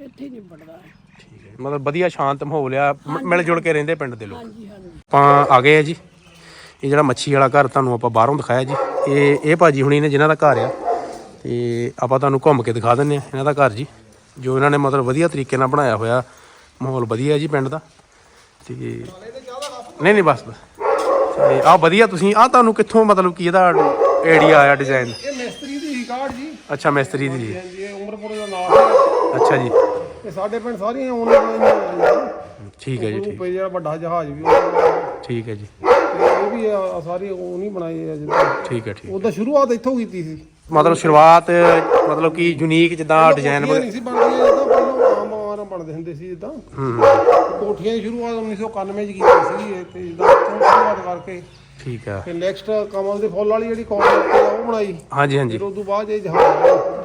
ਇੱਥੇ ਹੀ ਨਿਬੜਦਾ ਹੈ। ਠੀਕ ਹੈ ਮਤਲਬ ਵਧੀਆ ਸ਼ਾਂਤ ਮਾਹੌਲ ਆ ਮ- ਮਿਲ ਜੁਲ ਕੇ ਰਹਿੰਦੇ ਪਿੰਡ ਦੇ ਲੋਕ। ਹਾਂਜੀ ਹਾਂਜੀ। ਆਪਾਂ ਆ ਗਏ ਆ ਜੀ। ਇਹ ਜਿਹੜਾ ਮੱਛੀ ਵਾਲਾ ਘਰ ਤੁਹਾਨੂੰ ਆਪਾਂ ਬਾਹਰੋਂ ਦਿਖਾਇਆ ਜੀ ਇਹ ਇਹ ਭਾਜੀ ਹੁਣੀ ਨੇ ਜਿਨ੍ਹਾਂ ਦਾ ਘਰ ਆ। ਤੇ ਆਪਾਂ ਤੁਹਾਨੂੰ ਘੁੰਮ ਕੇ ਦਿਖਾ ਦਿੰਨੇ ਆ ਇਹਨਾਂ ਦਾ ਘਰ ਜੀ ਜੋ ਇਹਨਾਂ ਨੇ ਮਤਲਬ ਵਧੀਆ ਤਰੀਕੇ ਨਾਲ ਬਣਾਇਆ ਹੋਇਆ ਮਾਹੌਲ ਵਧੀਆ ਜੀ ਪਿੰਡ ਦਾ। ਤੇ ਨਹੀਂ ਨਹੀਂ ਬਸ ਬਸ। ਤੇ ਆ ਵਧੀਆ ਤੁਸੀਂ ਆ ਤੁਹਾਨੂੰ ਕਿੱਥੋਂ ਮਤਲਬ ਕੀ ਇਹਦਾ ਆਈਡੀਆ ਆਇਆ ਡਿਜ਼ਾਈਨ ਇਹ ਮਿਸਤਰੀ ਦੀ ਕਾਰਡ ਜੀ। ਅੱਛਾ ਮਿਸਤਰੀ ਦੀ ਜੀ। ਇਹ ਉਮਰਪੁਰ ਦਾ ਨਾਮ ਹੈ। ਅੱਛਾ ਜੀ। ਤੇ ਸਾਡੇ ਪਿੰਡ ਸਾਰੀਆਂ ਉਹਨਾਂ ਬਣਾਈਆਂ ਠੀਕ ਹੈ ਜੀ ਠੀਕ। ਪਈ ਜਿਹੜਾ ਵੱਡਾ ਜਹਾਜ਼ ਵੀ ਠੀਕ ਹੈ ਜੀ। ਤੇ ਇਹ ਵੀ ਆ- ਸਾਰੀ ਉਹ ਨਹੀਂ ਬਣਾਈ ਹੈ ਜਿੱਦਾਂ। ਠੀਕ ਹੈ ਠੀਕ ਉਹਦਾ ਸ਼ੁਰੂਆਤ ਇੱਥੋਂ ਕੀਤੀ ਸੀ। ਮਤਲਬ ਸ਼ੁਰੂਆਤ ਮਤਲਬ ਕਿ ਯੂਨੀਕ ਜਿੱਦਾਂ ਡਿਜ਼ਾਈਨ ਕੋਠੀਆਂ ਨਹੀਂ ਸੀ ਬਣਦੀਆਂ ਜਿੱਦਾਂ ਪਹਿਲਾਂ ਆਮ ਆਮ ਬਣਦੇ ਹੁੰਦੇ ਸੀ ਜਿੱਦਾਂ। ਹੂੰ ਕੋਠੀਆਂ ਦੀ ਸ਼ੁਰੂਆਤ 1991 ਚ ਕੀਤੀ ਸੀ ਤੇ ਜਿੱਦਾਂ ਉੱਥੋਂ ਸ਼ੁਰੂਆਤ ਕਰਕੇ। ਠੀਕ ਆ ਤੇ ਨੈਕਸਟ ਕਮਲ ਦੇ ਫੁੱਲ ਵਾਲੀ ਜਿਹੜੀ ਕਾਨਸੈਪਟ ਆ ਉਹ ਬਣਾਈ। ਹਾਂਜੀ ਹਾਂਜੀ। ਫਿਰ ਉਸ ਤੋਂ ਬਾਅਦ ਇਹ ਜਹਾਜ਼ ਆਇਆ।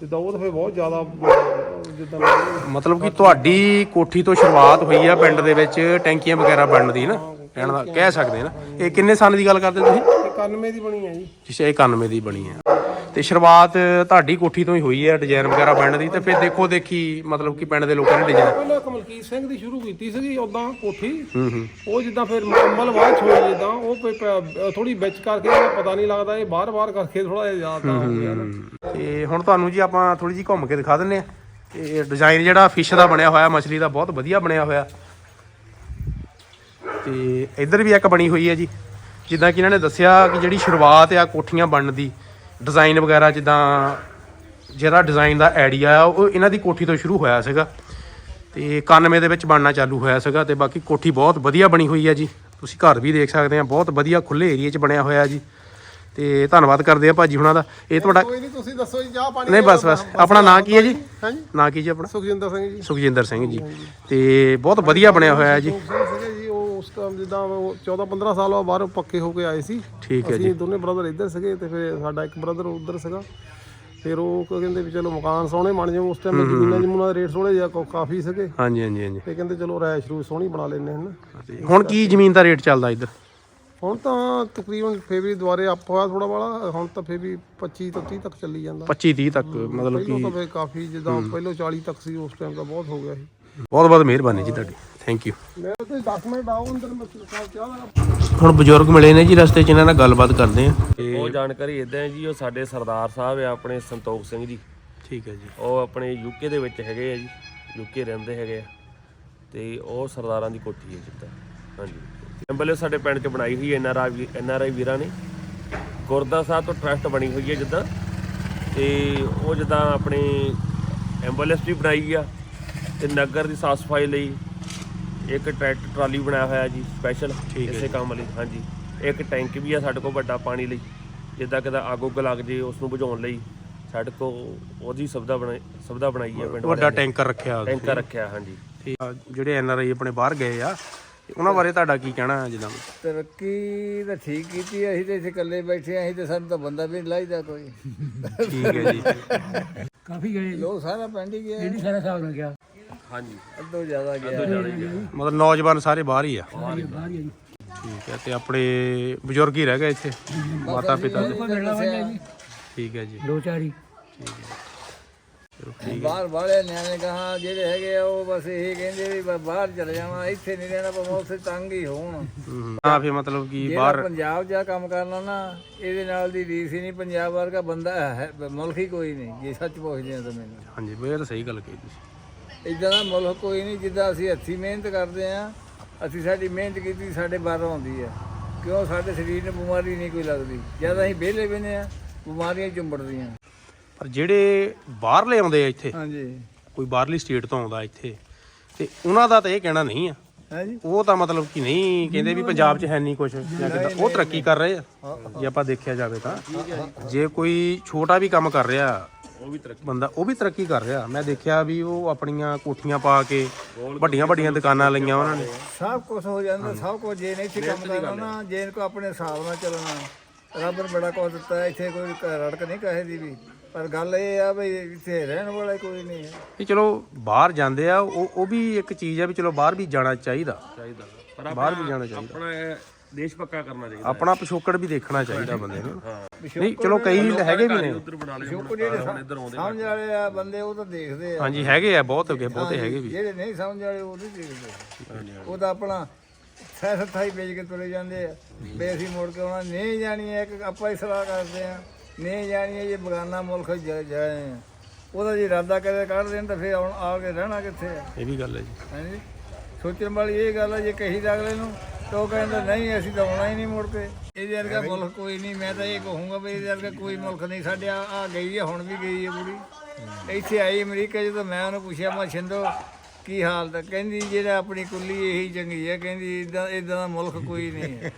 ਜਿੱਦਾਂ ਉਹ ਤਾਂ ਫਿਰ ਬਹੁਤ ਜ਼ਿਆਦਾ ਅਹ, ਜਿੱਦਾਂ ਮਤਲਬ ਕਿ ਤੁਹਾਡੀ ਕੋਠੀ ਤੋਂ ਸ਼ੁਰੂਆਤ ਹੋਈ ਆ ਪਿੰਡ ਦੇ ਵਿੱਚ ਟੈਂਕੀਆਂ ਵਗੈਰਾ ਬਣਨ ਦੀ ਨਾ? ਕਹਿਣ ਦਾ ਕਹਿ ਸਕਦੇ ਨਾ। ਇਹ ਕਿੰਨੇ ਸਾਲ ਦੀ ਗੱਲ ਕਰਦੇ ਤੁਸੀਂ? 91 ਦੀ ਬਣੀ ਹੈ ਜੀ। ਜਿਸ ਇਹ 91 ਦੀ ਬਣੀ ਆ ਤੇ ਸ਼ੁਰੂਆਤ ਤੁਹਾਡੀ ਕੋਠੀ ਤੋਂ ਹੀ ਹੋਈ ਆ ਡਿਜ਼ਾਈਨ ਵਗੈਰਾ ਬਣਨ ਦੀ। ਤੇ ਫਿਰ ਦੇਖੋ ਦੇਖੀ ਮਤਲਬ ਕਿ ਪਿੰਡ ਦੇ ਲੋਕਾਂ ਨੇ ਡਿਜ਼ਾਈਨ ਪਹਿਲਾਂ ਇੱਕ ਮਲਕੀਤ ਸਿੰਘ ਦੀ ਸ਼ੁਰੂ ਕੀਤੀ ਸੀਗੀ ਉਦਾਂ ਕੋਠੀ। ਹੂੰ ਹੂੰ। ਉਹ ਜਿੱਦਾਂ ਫਿਰ ਮੁਕੰਮਲ ਬਾਅਦ ਚ ਹੋਈ ਜਿੱਦਾਂ ਉਹ ਥੋੜੀ ਵਿੱਚ ਕਰਕੇ ਪਤਾ ਨਹੀਂ ਲੱਗਦਾ ਇਹ ਬਾਹਰ-ਬਾਹਰ ਕਰਕੇ ਥੋੜਾ ਜ਼ਿਆਦਾ ਹੋ ਗਿਆ ਨਾ। ਤੇ ਹੁਣ ਤੁਹਾਨੂੰ ਜੀ ਆਪਾਂ ਥੋੜੀ ਜੀ ਘੁੰਮ ਕੇ ਦਿਖਾ ਦਿੰਨੇ ਆ ਇਹ ਡਿਜ਼ਾਈਨ ਜਿਹੜਾ ਫਿਸ਼ ਦਾ ਬਣਿਆ ਹੋਇਆ ਮਛਲੀ ਦਾ ਬਹੁਤ ਵਧੀਆ ਬਣਿਆ ਹੋਇਆ। ਤੇ ਇੱਧਰ ਵੀ ਇੱਕ ਬਣੀ ਹੋਈ ਹੈ ਜੀ। ਜਿੱਦਾਂ ਕਿ ਇਹਨਾਂ ਨੇ ਦੱਸਿਆ ਕਿ ਜਿਹੜੀ ਸ਼ੁਰੂਆਤ ਆ ਕੋਠੀਆਂ ਬਣਨ ਦੀ ਡਿਜ਼ਾਈਨ ਵਗੈਰਾ ਜਿੱਦਾਂ ਜਿਹੜਾ ਡਿਜ਼ਾਈਨ ਦਾ ਆਈਡੀਆ ਆ ਉਹ ਇਹਨਾਂ ਦੀ ਕੋਠੀ ਤੋਂ ਸ਼ੁਰੂ ਹੋਇਆ ਸੀਗਾ। ਤੇ 91 ਦੇ ਵਿੱਚ ਬਣਨਾ ਚਾਲੂ ਹੋਇਆ ਸੀਗਾ ਤੇ ਬਾਕੀ ਕੋਠੀ ਬਹੁਤ ਵਧੀਆ ਬਣੀ ਹੋਈ ਹੈ ਜੀ। ਤੁਸੀਂ ਘਰ ਵੀ ਦੇਖ ਸਕਦੇ ਆ ਬਹੁਤ ਵਧੀਆ ਖੁੱਲੇ ਏਰੀਆ 'ਚ ਬਣਿਆ ਹੋਇਆ ਜੀ। ਤੇ ਧੰਨਵਾਦ ਕਰਦੇ ਆ ਭਾਜੀ ਹੁਣਾਂ ਦਾ। ਇਹ ਤੁਹਾਡਾ ਕੋਈ ਨਹੀਂ ਤੁਸੀਂ ਦੱਸੋ ਜੀ ਚਾਹ ਪਾਣੀ ਨਹੀਂ ਬਸ ਬਸ। ਆਪਣਾ ਨਾਂ ਕੀ ਹੈ ਜੀ? ਹਾਂਜੀ। ਨਾਂ ਕੀ ਜੀ ਆਪਣਾ? ਸੁਖਜਿੰਦਰ ਸਿੰਘ ਜੀ। ਸੁਖਜਿੰਦਰ ਸਿੰਘ ਜੀ। ਤੇ ਬਹੁਤ ਵਧੀਆ ਬਣਿਆ ਹੋਇਆ ਹੈ ਜੀ। ਸੁਖ ਸਿੰਘ ਸੀਗੇ ਜੀ ਉਹ ਉਸ ਟਾਈਮ ਜਿੱਦਾਂ 14 15 ਸਾਲ ਬਾਅਦ ਬਾਹਰੋਂ ਪੱਕੇ ਹੋ ਕੇ ਆਏ ਸੀ। ਠੀਕ ਹੈ ਜੀ। ਅਸੀਂ ਦੋਨੇ ਬ੍ਰਦਰ ਇੱਧਰ ਸੀਗੇ ਤੇ ਫਿਰ ਸਾਡਾ ਇੱਕ ਬ੍ਰਦਰ ਉੱਧਰ ਸੀਗਾ। ਫਿਰ ਉਹ ਕਹਿੰਦੇ ਵੀ ਚਲੋ ਮਕਾਨ ਸੋਹਣੇ ਬਣ ਜਾਓ ਉਸ ਟਾਈਮ ਜ਼ਮੀਨਾਂ ਜਮੂਨਾਂ ਦੇ ਰੇਟ ਥੋੜੇ ਜਿਹਾ ਕਾਫੀ ਸੀਗੇ। ਹਾਂਜੀ ਹਾਂਜੀ ਹਾਂਜੀ। ਤੇ ਕਹਿੰਦੇ ਚਲੋ ਰਾਇਸ਼ ਰੂ ਸੋਹਣੀ ਬਣਾ ਲੈਨੇ ਹਨ। ਤੇ ਹੁਣ ਕੀ ਜ਼ਮੀਨ ਦਾ ਰੇਟ ਚੱਲਦਾ ਇੱਧਰ? ਹੁਣ ਤਾਂ ਤਕਰੀਬਨ ਫੇਰ ਵੀ ਦੁਆਰੇ ਅਪ ਹੋਇਆ ਥੋੜਾ ਵਾਲਾ ਹੁਣ ਤਾਂ ਫੇਰ ਵੀ 25 ਤੋਂ 30 ਤੱਕ ਚੱਲੀ ਜਾਂਦਾ। 25 30 ਤੱਕ ਮਤਲਬ ਪਹਿਲਾਂ ਕਿ ਤਾਂ ਕਾਫੀ ਜਿੱਦਾਂ ਪਹਿਲਾਂ 40 ਤੱਕ ਸੀ ਉਸ ਟਾਈਮ ਤਾਂ ਬਹੁਤ ਹੋ ਗਿਆ ਸੀ। ਬਹੁਤ ਬਹੁਤ ਮਿਹਰਬਾਨੀ ਜੀ ਤੁਹਾਡੀ। ਥੈਂਕ ਯੂ ਮੈਂ ਤੇ 10 ਮਿੰਟ ਅੰਦਰ ਚਾਹ ਹੁਣ ਬਜ਼ੁਰਗ ਮਿਲੇ ਨੇ ਜੀ ਰਸਤੇ 'ਚ ਇਹਨਾਂ ਨਾਲ ਗੱਲਬਾਤ ਕਰਦੇ ਹਾਂ। ਉਹ ਜਾਣਕਾਰੀ ਇਦਾਂ ਹੈ ਜੀ ਉਹ ਸਾਡੇ ਸਰਦਾਰ ਸਾਹਿਬ ਆ ਆਪਣੇ ਸੰਤੋਖ ਸਿੰਘ ਜੀ। ਠੀਕ ਹੈ ਜੀ। ਉਹ ਆਪਣੇ ਯੂਕੇ ਦੇ ਵਿੱਚ ਹੈਗੇ ਆ ਜੀ ਯੂਕੇ ਰਹਿੰਦੇ ਹੈਗੇ ਆ। ਤੇ ਉਹ ਸਰਦਾਰਾਂ ਦੀ ਕੋਠੀ ਹੈ ਜਿੱਦਾਂ ਹਾਂਜੀ। ਐਂਬੂਲੈਂਸ ਸਾਡੇ ਪਿੰਡ 'ਚ ਬਣਾਈ ਹੋਈ N R I N R I ਵੀਰਾਂ ਨੇ। ਗੁਰਦਾ ਸਾਹਿਬ ਤੋਂ ਟਰਸਟ ਬਣੀ ਹੋਈ ਹੈ ਜਿੱਦਾਂ। ਤੇ ਉਹ ਜਿੱਦਾਂ ਆਪਣੇ ਐਂਬੂਲੈਂਸ ਵੀ ਬਣਾਈ ਆ ਤੇ ਨਗਰ ਦੀ ਸਾਫ਼ ਸਫ਼ਾਈ ਲਈ ਇੱਕ ਟਰੈਕਟਰ ਟਰਾਲੀ ਬਣਾਇਆ ਹੋਇਆ ਜੀ ਸਪੈਸ਼ਲ ਇਸੇ ਕੰਮ ਲਈ ਹਾਂਜੀ। ਇੱਕ ਟੈਂਕ ਵੀ ਆ ਸਾਡੇ ਕੋਲ ਵੱਡਾ ਪਾਣੀ ਲਈ ਜਿੱਦਾਂ ਕਿਦਾ ਅੱਗ ਉੱਗ ਲੱਗ ਜੇ ਉਸ ਨੂੰ ਬੁਝਾਉਣ ਲਈ ਸਾਡੇ ਕੋਲ ਉਹਦੀ ਸੁਵਿਧਾ ਬਣਾਈ ਸੁਵਿਧਾ ਬਣਾਈ ਹੈ ਪਿੰਡ ਵੱਡਾ ਵਾਲਿਆਂ ਨੇ। ਟੈਂਕਰ ਰੱਖਿਆ ਟੈਂਕਰ ਰੱਖਿਆ ਹਾਂਜੀ। ਆ ਜਿਹੜੇ ਐਨ ਆਰ ਆਈ ਆਪਣੇ ਬਾਹਰ ਗਏ ਆ ਤੇ ਉਹਨਾਂ ਬਾਰੇ ਤੁਹਾਡਾ ਕੀ ਕਹਿਣਾ ਹੈ ਜਿੱਦਾਂ? ਤਰੱਕੀ ਤਾਂ ਠੀਕ ਕੀਤੀ ਹੈ, ਅਸੀਂ ਤੇ ਇੱਥੇ ਇਕੱਲੇ ਬੈਠੇ ਹਾਂ ਅਸੀਂ ਤੇ ਸਾਨੂੰ ਤਾਂ ਬੰਦਾ ਵੀ ਨਹੀਂ ਲਾਈਦਾ ਕੋਈ। ਠੀਕ ਹੈ ਜੀ। ਕਾਫੀ ਗਏ ਲੋਕ ਸਾਰਾ ਪਿੰਡ ਹੀ ਗਿਆ। ਜਿਹੜੀ ਸਾਰਾ ਹਿਸਾਬ ਨਾਲ ਗਿਆ। ਹਾਂਜੀ। ਅੱਧੋ ਜ਼ਿਆਦਾ ਗਿਆ। ਮਤਲਬ ਨੌਜਵਾਨ ਸਾਰੇ ਬਾਹਰ ਹੀ ਆ। ਬਾਹਰ ਹੀ ਆ। ਜੀ ਠੀਕ ਹੈ ਤੇ ਆਪਣੇ ਬਜ਼ੁਰਗ ਹੀ ਰਹਿ ਗਏ ਇੱਥੇ ਮਾਤਾ ਪਿਤਾ ਦੇ। ਠੀਕ ਹੈ ਜੀ। ਦੋ ਚਾਰੀ ਬਾਹਰ ਵਾਲੇ ਨਿਆਣੇ ਕਹਾ ਜਿਹੜੇ ਹੈਗੇ ਆ ਉਹ ਬਸ ਇਹ ਕਹਿੰਦੇ ਵੀ ਬ- ਬਾਹਰ ਚਲੇ ਜਾਣਾ ਇੱਥੇ ਨਹੀਂ ਰਹਿਣਾ ਭਾਵੇਂ ਉੱਥੇ ਤੰਗ ਹੀ ਹੋਣ। ਆ ਫਿਰ ਮਤਲਬ ਕਿ ਜਿਹੜਾ ਬਾਹਰ ਪੰਜਾਬ ਜਾ ਕੰਮ ਕਰਨਾ ਨਾ ਇਹਦੇ ਨਾਲ ਦੀ ਰੀਸ ਹੀ ਨਹੀਂ ਪੰਜਾਬ ਵਰਗਾ ਬੰਦਾ ਹੈ ਮੁਲਕ ਹੀ ਕੋਈ ਨਹੀਂ ਜੇ ਸੱਚ ਪੁੱਛਦੇ ਆ ਤਾਂ ਮੈਨੂੰ। ਹਾਂਜੀ ਬਈ ਇਹ ਤਾਂ ਸਹੀ ਗੱਲ ਕਹੀ ਤੁਸੀਂ। ਇਦਾਂ ਦਾ ਮੁਲਕ ਕੋਈ ਨਹੀਂ ਜਿੱਦਾਂ ਅਸੀਂ ਹੱਥੀ ਮਿਹਨਤ ਕਰਦੇ ਆ ਅਸੀਂ ਸਾਡੀ ਮਿਹਨਤ ਕੀਤੀ ਸਾਡੇ ਬਾਹਰੋਂ ਆਉਂਦੀ ਆ ਕਿਉਂ? ਸਾਡੇ ਸਰੀਰ ਨੂੰ ਬਿਮਾਰੀ ਨਹੀਂ ਕੋਈ ਲੱਗਦੀ। ਜਦ ਅਸੀਂ ਵਿਹਲੇ ਬਹਿੰਦੇ ਆ ਬਿਮਾਰੀਆਂ ਚੁੰਬੜਦੀਆਂ। ਪਰ ਜਿਹੜੇ ਬਾਹਰਲੇ ਆਉਂਦੇ ਆ ਇੱਥੇ ਹਾਂਜੀ। ਕੋਈ ਬਾਹਰਲੀ ਸਟੇਟ ਤੋਂ ਆਉਂਦਾ ਇੱਥੇ ਤੇ ਉਹਨਾਂ ਦਾ ਤਾਂ ਇਹ ਕਹਿਣਾ ਨਹੀਂ ਆ। ਹੈ ਜੀ? ਉਹ ਤਾਂ ਮਤਲਬ ਕਿ ਨਹੀਂ ਕਹਿੰਦੇ ਵੀ ਪੰਜਾਬ 'ਚ ਹੈ ਨਹੀਂ ਕੁਝ ਜਾਂ ਕਿੱਦਾਂ। ਉਹ ਤਰੱਕੀ ਕਰ ਰਹੇ ਆ। ਜੇ ਆਪਾਂ ਦੇਖਿਆ ਜਾਵੇ ਤਾਂ। ਜੇ ਕੋਈ ਛੋਟਾ ਵੀ ਕੰਮ ਕਰ ਰਿਹਾ ਉਹ ਵੀ ਤਰੱਕੀ ਬੰਦਾ ਉਹ ਵੀ ਤਰੱਕੀ ਕਰ ਰਿਹਾ। ਮੈਂ ਦੇਖਿਆ ਵੀ ਉਹ ਆਪਣੀਆਂ ਕੋਠੀਆਂ ਪਾ ਕੇ ਵੱਡੀਆਂ ਵੱਡੀਆਂ ਦੁਕਾਨਾਂ ਲਈਆਂ ਉਹਨਾਂ ਨੇ। ਸਭ ਕੁਝ ਹੋ ਜਾਂਦਾ ਸਭ ਕੁਝ ਜੇ ਨਹੀਂ ਇੱਥੇ ਕੰਮ ਕਰਨਾ ਨਾ ਜੇ ਕੋ ਆਪਣੇ ਹਿਸਾਬ ਨਾਲ ਚੱਲਣਾ। ਰੱਬ ਨੇ ਬੜਾ ਕੁਝ ਦਿੱਤਾ ਇੱਥੇ ਕੋਈ ਰੜਕ ਨਹੀਂ ਕਹੇ ਦੀ ਵੀ। ਪਰ ਗੱਲ ਇਹ ਆ ਵੀ ਇੱਥੇ ਰਹਿਣ ਵਾਲਾ ਕੋਈ ਨਹੀਂ ਹੈ। ਵੀ ਚਲੋ ਬਾਹਰ ਜਾਂਦੇ ਆ ਉਹ ਉਹ ਵੀ ਇੱਕ ਚੀਜ਼ ਆ ਵੀ ਚਲੋ ਬਾਹਰ ਵੀ ਜਾਣਾ ਚਾਹੀਦਾ। ਚਾਹੀਦਾ। ਪਰ ਬਾਹਰ ਵੀ ਜਾਣਾ ਚਾਹੀਦਾ। ਆਪਣਾ ਦੇਸ਼ ਪੱਕਾ ਕਰਨਾ ਚਾਹੀਦਾ ਆਪਣਾ ਪਿਛੋਕੜ ਵੀ ਦੇਖਣਾ ਚਾਹੀਦਾ ਬੰਦੇ ਨੂੰ। ਨਹੀਂ ਚਲੋ ਕਈ ਹੈਗੇ ਵੀ ਨੇ। ਉਧਰ ਬਣਾ ਲਏ ਸਮਝ ਵਾਲੇ ਆ ਬੰਦੇ ਉਹ ਤਾਂ ਦੇਖਦੇ ਆ। ਹਾਂਜੀ ਹੈਗੇ ਆ ਬਹੁਤ ਹੈਗੇ ਬਹੁਤੇ ਹੈਗੇ ਵੀ। ਜਿਹੜੇ ਨਹੀਂ ਸਮਝ ਵਾਲੇ ਉਹ ਨਹੀਂ ਦੇਖਦੇ। ਉਹ ਤਾਂ ਆਪਣਾ ਸਹਿ ਸੱਥਾਈ ਵੇਚ ਕੇ ਤੁਰੇ ਜਾਂਦੇ ਆ। ਵੀ ਅਸੀਂ ਮੁੜ ਕੇ ਆਉਣਾ ਨਹੀਂ ਜਾਣੀ ਹੈ ਇੱਕ ਆਪਾਂ ਹੀ ਸਲਾਹ ਕਰਦੇ ਆ। ਨਹੀਂ ਜਾਣੀ ਹੈ ਜੇ ਬਗਾਨਾ ਮੁਲਕ ਜ- ਜਾਏ ਆ। ਉਹਦਾ ਜੇ ਇਰਾਦਾ ਕਰੇ ਕੱਢ ਦੇਣ ਤਾਂ ਫਿਰ ਆਉਣ ਆ ਕੇ ਰਹਿਣਾ ਕਿੱਥੇ ਆ? ਇਹ ਵੀ ਗੱਲ ਹੈ ਜੀ। ਹਾਂਜੀ। ਸੋਚਣ ਵਾਲੀ ਇਹ ਗੱਲ ਹੈ ਜੇ ਕਹੀ ਅਗਲੇ ਨੂੰ ਤਾਂ ਉਹ ਕਹਿੰਦਾ ਨਹੀਂ ਅਸੀਂ ਤਾਂ ਆਉਣਾ ਹੀ ਨਹੀਂ ਮੁੜ ਕੇ। ਇਹਦੇ ਵਰਗਾ ਮੁਲਕ ਕੋਈ ਨਹੀਂ। ਮੈਂ ਤਾਂ ਇਹ ਕਹੂੰਗਾ ਵੀ ਇਹਦੇ ਵਰਗਾ ਕੋਈ ਮੁਲਕ ਨਹੀਂ ਸਾਡੇ। ਆ ਆ ਗਈ ਹੈ ਹੁਣ ਵੀ ਗਈ ਹੈ ਕੁੜੀ ਇੱਥੇ ਆਈ ਅਮਰੀਕਾ ਜਦੋਂ ਮੈਂ ਉਹਨੂੰ ਪੁੱਛਿਆ ਮੈਂ ਛਿੰਦੋ ਕੀ ਹਾਲ ਤਾਂ? ਕਹਿੰਦੀ ਜਿਹੜਾ ਆਪਣੀ ਕੁੱਲੀ ਇਹੀ ਚੰਗੀ ਹੈ ਕਹਿੰਦੀ ਇਦਾਂ ਇਦਾਂ ਦਾ ਮੁਲਕ ਕੋਈ ਨਹੀਂ ਹੈ।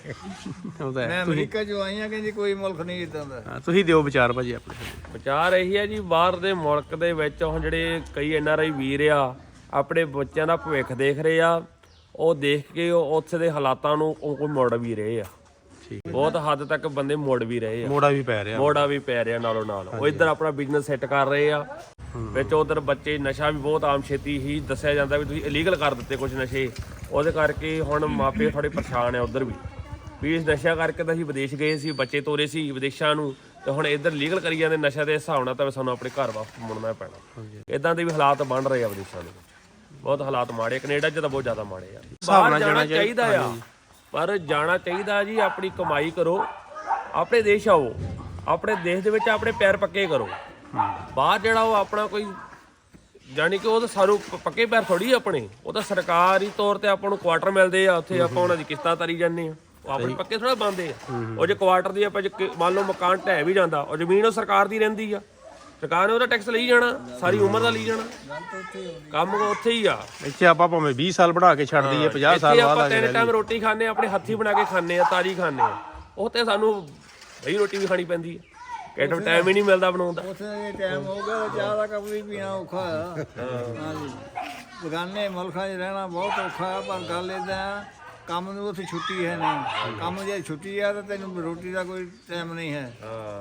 ਮੈਂ ਅਮਰੀਕਾ ਚੋਂ ਆਈ ਹਾਂ ਕਹਿੰਦੀ ਕੋਈ ਮੁਲਕ ਨਹੀਂ ਇਦਾਂ ਦਾ। ਹਾਂ, ਤੁਸੀਂ ਦਿਓ ਵਿਚਾਰ ਭਾਜੀ ਆਪਣੇ ਵਿਚਾਰ ਇਹੀ ਹੈ ਜੀ ਬਾਹਰ ਦੇ ਮੁਲਕ ਦੇ ਵਿੱਚ ਹੁਣ ਜਿਹੜੇ ਕਈ ਐਨ ਆਰ ਆਈ ਵੀਰ ਆ ਆਪਣੇ ਬੱਚਿਆਂ ਦਾ ਭਵਿੱਖ ਦੇਖ ਰਹੇ ਆ ਉਹ ਦੇਖ ਕੇ ਉਹ ਉੱਥੇ ਦੇ ਹਾਲਾਤਾਂ ਨੂੰ ਉਹ ਕੋਈ ਮੁੜ ਵੀ ਰਹੇ ਆ। ਬਹੁਤ ਹੱਦ ਤੱਕ ਬੰਦੇ ਮੁੜ ਵੀ ਰਹੇ ਆ। ਮੋੜਾ ਵੀ ਪੈ ਰਿਹਾ। ਮੋੜਾ ਵੀ ਪੈ ਰਿਹਾ ਨਾਲੋਂ ਨਾਲ। ਉਹ ਇੱਧਰ ਆਪਣਾ ਬਿਜ਼ਨਸ ਸੈੱਟ ਕਰ ਰਹੇ ਆ। ਵਿੱਚ ਉਧਰ ਬੱਚੇ ਨਸ਼ਾ ਵੀ ਬਹੁਤ ਆਮ ਛੇਤੀ ਹੀ ਦੱਸਿਆ ਜਾਂਦਾ ਵੀ ਤੁਸੀਂ ਇਲੀਗਲ ਕਰ ਦਿੱਤੇ ਕੁਝ ਨਸ਼ੇ। ਉਹਦੇ ਕਰਕੇ ਹੁਣ ਮਾਪੇ ਥੋੜੇ ਪਰੇਸ਼ਾਨ ਆ ਉਧਰ ਵੀ। ਵੀ ਇਸ ਨਸ਼ਾ ਕਰਕੇ ਤਾਂ ਅਸੀਂ ਵਿਦੇਸ਼ ਗਏ ਸੀ ਬੱਚੇ ਤੋਰੇ ਸੀ ਵਿਦੇਸ਼ਾਂ ਨੂੰ। ਤੇ ਹੁਣ ਇੱਧਰ ਲੀਗਲ ਕਰੀ ਜਾਂਦੇ ਨਸ਼ਾ ਦੇ ਹਿਸਾਬ ਨਾਲ ਤਾਂ ਸਾਨੂੰ ਆਪਣੇ ਘਰ ਵਾਪਸ ਮੁੜਨਾ ਪੈਣਾ। ਇਦਾਂ ਦੇ ਵੀ ਹਾਲਾਤ ਬਣ ਰਹੇ ਆ ਵਿਦੇਸ਼ਾਂ ਦੇ ਬਹੁਤ ਹਾਲਾਤ ਮਾੜੇ ਕੈਨੇਡਾ 'ਚ ਤਾਂ ਬਹੁਤ ਜ਼ਿਆਦਾ ਮਾੜੇ ਆ। ਬਾਹਰ ਜਾਣਾ ਚਾਹੀਦਾ ਆ ਪਰ ਜਾਣਾ ਚਾਹੀਦਾ ਜੀ ਆਪਣੀ ਕਮਾਈ ਕਰੋ ਆਪਣੇ ਦੇਸ਼ ਆਓ ਆਪਣੇ ਦੇਸ਼ ਦੇ ਵਿੱਚ ਆਪਣੇ ਪੈਰ ਪੱਕੇ ਕਰੋ। ਬਾਹਰ ਜਿਹੜਾ ਉਹ ਆਪਣਾ ਕੋਈ ਜਾਨੀ ਕਿ ਉਹ ਤਾਂ ਸਾਰੂ ਪੱਕੇ ਪੈਰ ਥੋੜੀ ਆਪਣੇ। ਉਹ ਤਾਂ ਸਰਕਾਰੀ ਤੌਰ ਤੇ ਆਪਾਂ ਨੂੰ ਕੁਆਟਰ ਮਿਲਦੇ ਆ ਉੱਥੇ ਆਪਾਂ ਉਹਨਾਂ ਦੀ ਕਿਸ਼ਤਾਂ ਤਰੀ ਜਾਂਦੇ ਆ। ਉਹ ਆਪਣੇ ਪੱਕੇ ਥੋੜਾ ਬੰਦੇ ਆ। ਉਹ ਜੇ ਕੁਆਟਰ ਦੀ ਆਪਾਂ ਜੇ ਮੰਨ ਲਓ ਮਕਾਨ ਢਹਿ ਵੀ ਜਾਂਦਾ ਉਹ ਜ਼ਮੀਨ ਉਹ ਸਰਕਾਰ ਦੀ ਰਹਿੰਦੀ ਆ। ਸਰਕਾਰ ਨੇ ਉਹਦਾ ਟੈਕਸ ਲਈ ਜਾਣਾ ਸਾਰੀ ਉਮਰ ਦਾ ਲਈ ਜਾਣਾ। ਕੰਮ ਉੱਥੇ ਹੀ ਆ। ਇੱਥੇ ਆਪਾਂ ਭਾਵੇਂ 20 ਸਾਲ ਬਣਾ ਕੇ ਛੱਡ ਦਈਏ 50 ਸਾਲ ਇੱਥੇ ਬਾਅਦ ਆਪਾਂ ਆ ਤਿੰਨ ਕੇ ਟਾਈਮ ਰੋਟੀ ਖਾਣੇ ਆਪਣੇ ਹੱਥੀ ਬਣਾ ਕੇ ਖਾਣੇ ਆ ਤਾਜੀ ਖਾਣੇ ਆ ਉਹ ਤੇ ਸਾਨੂੰ ਬਈ ਰੋਟੀ ਵੀ ਖਾਣੀ ਪੈਂਦੀ ਹੈ। ਕਿਹੜਾ ਟਾਈਮ ਹੀ ਨਹੀਂ ਮਿਲਦਾ ਬਣਾਉਣ ਦਾ। ਉੱਥੇ ਇਹ ਟਾਈਮ ਹੋ ਗਿਆ ਚਾਹ ਦਾ ਕੱਪ ਵੀ ਪੀਣਾ ਔਖਾ ਆ। ਹਾਂਜੀ। ਬਗਾਨੇ ਮੁਲਕਾਂ 'ਚ ਰਹਿਣਾ ਬਹੁਤ ਔਖਾ ਆ ਪਰ ਗੱਲ ਇਦਾਂ ਕੰਮ ਨੂੰ ਉੱਥੇ ਛੁੱਟੀ ਹੈ ਨਹੀਂ ਕੰਮ ਜੇ ਛੁੱਟੀ ਆ ਤਾਂ ਤੈਨੂੰ ਰੋਟੀ ਦਾ ਕੋਈ ਟਾਈਮ ਨਹੀਂ ਹੈ।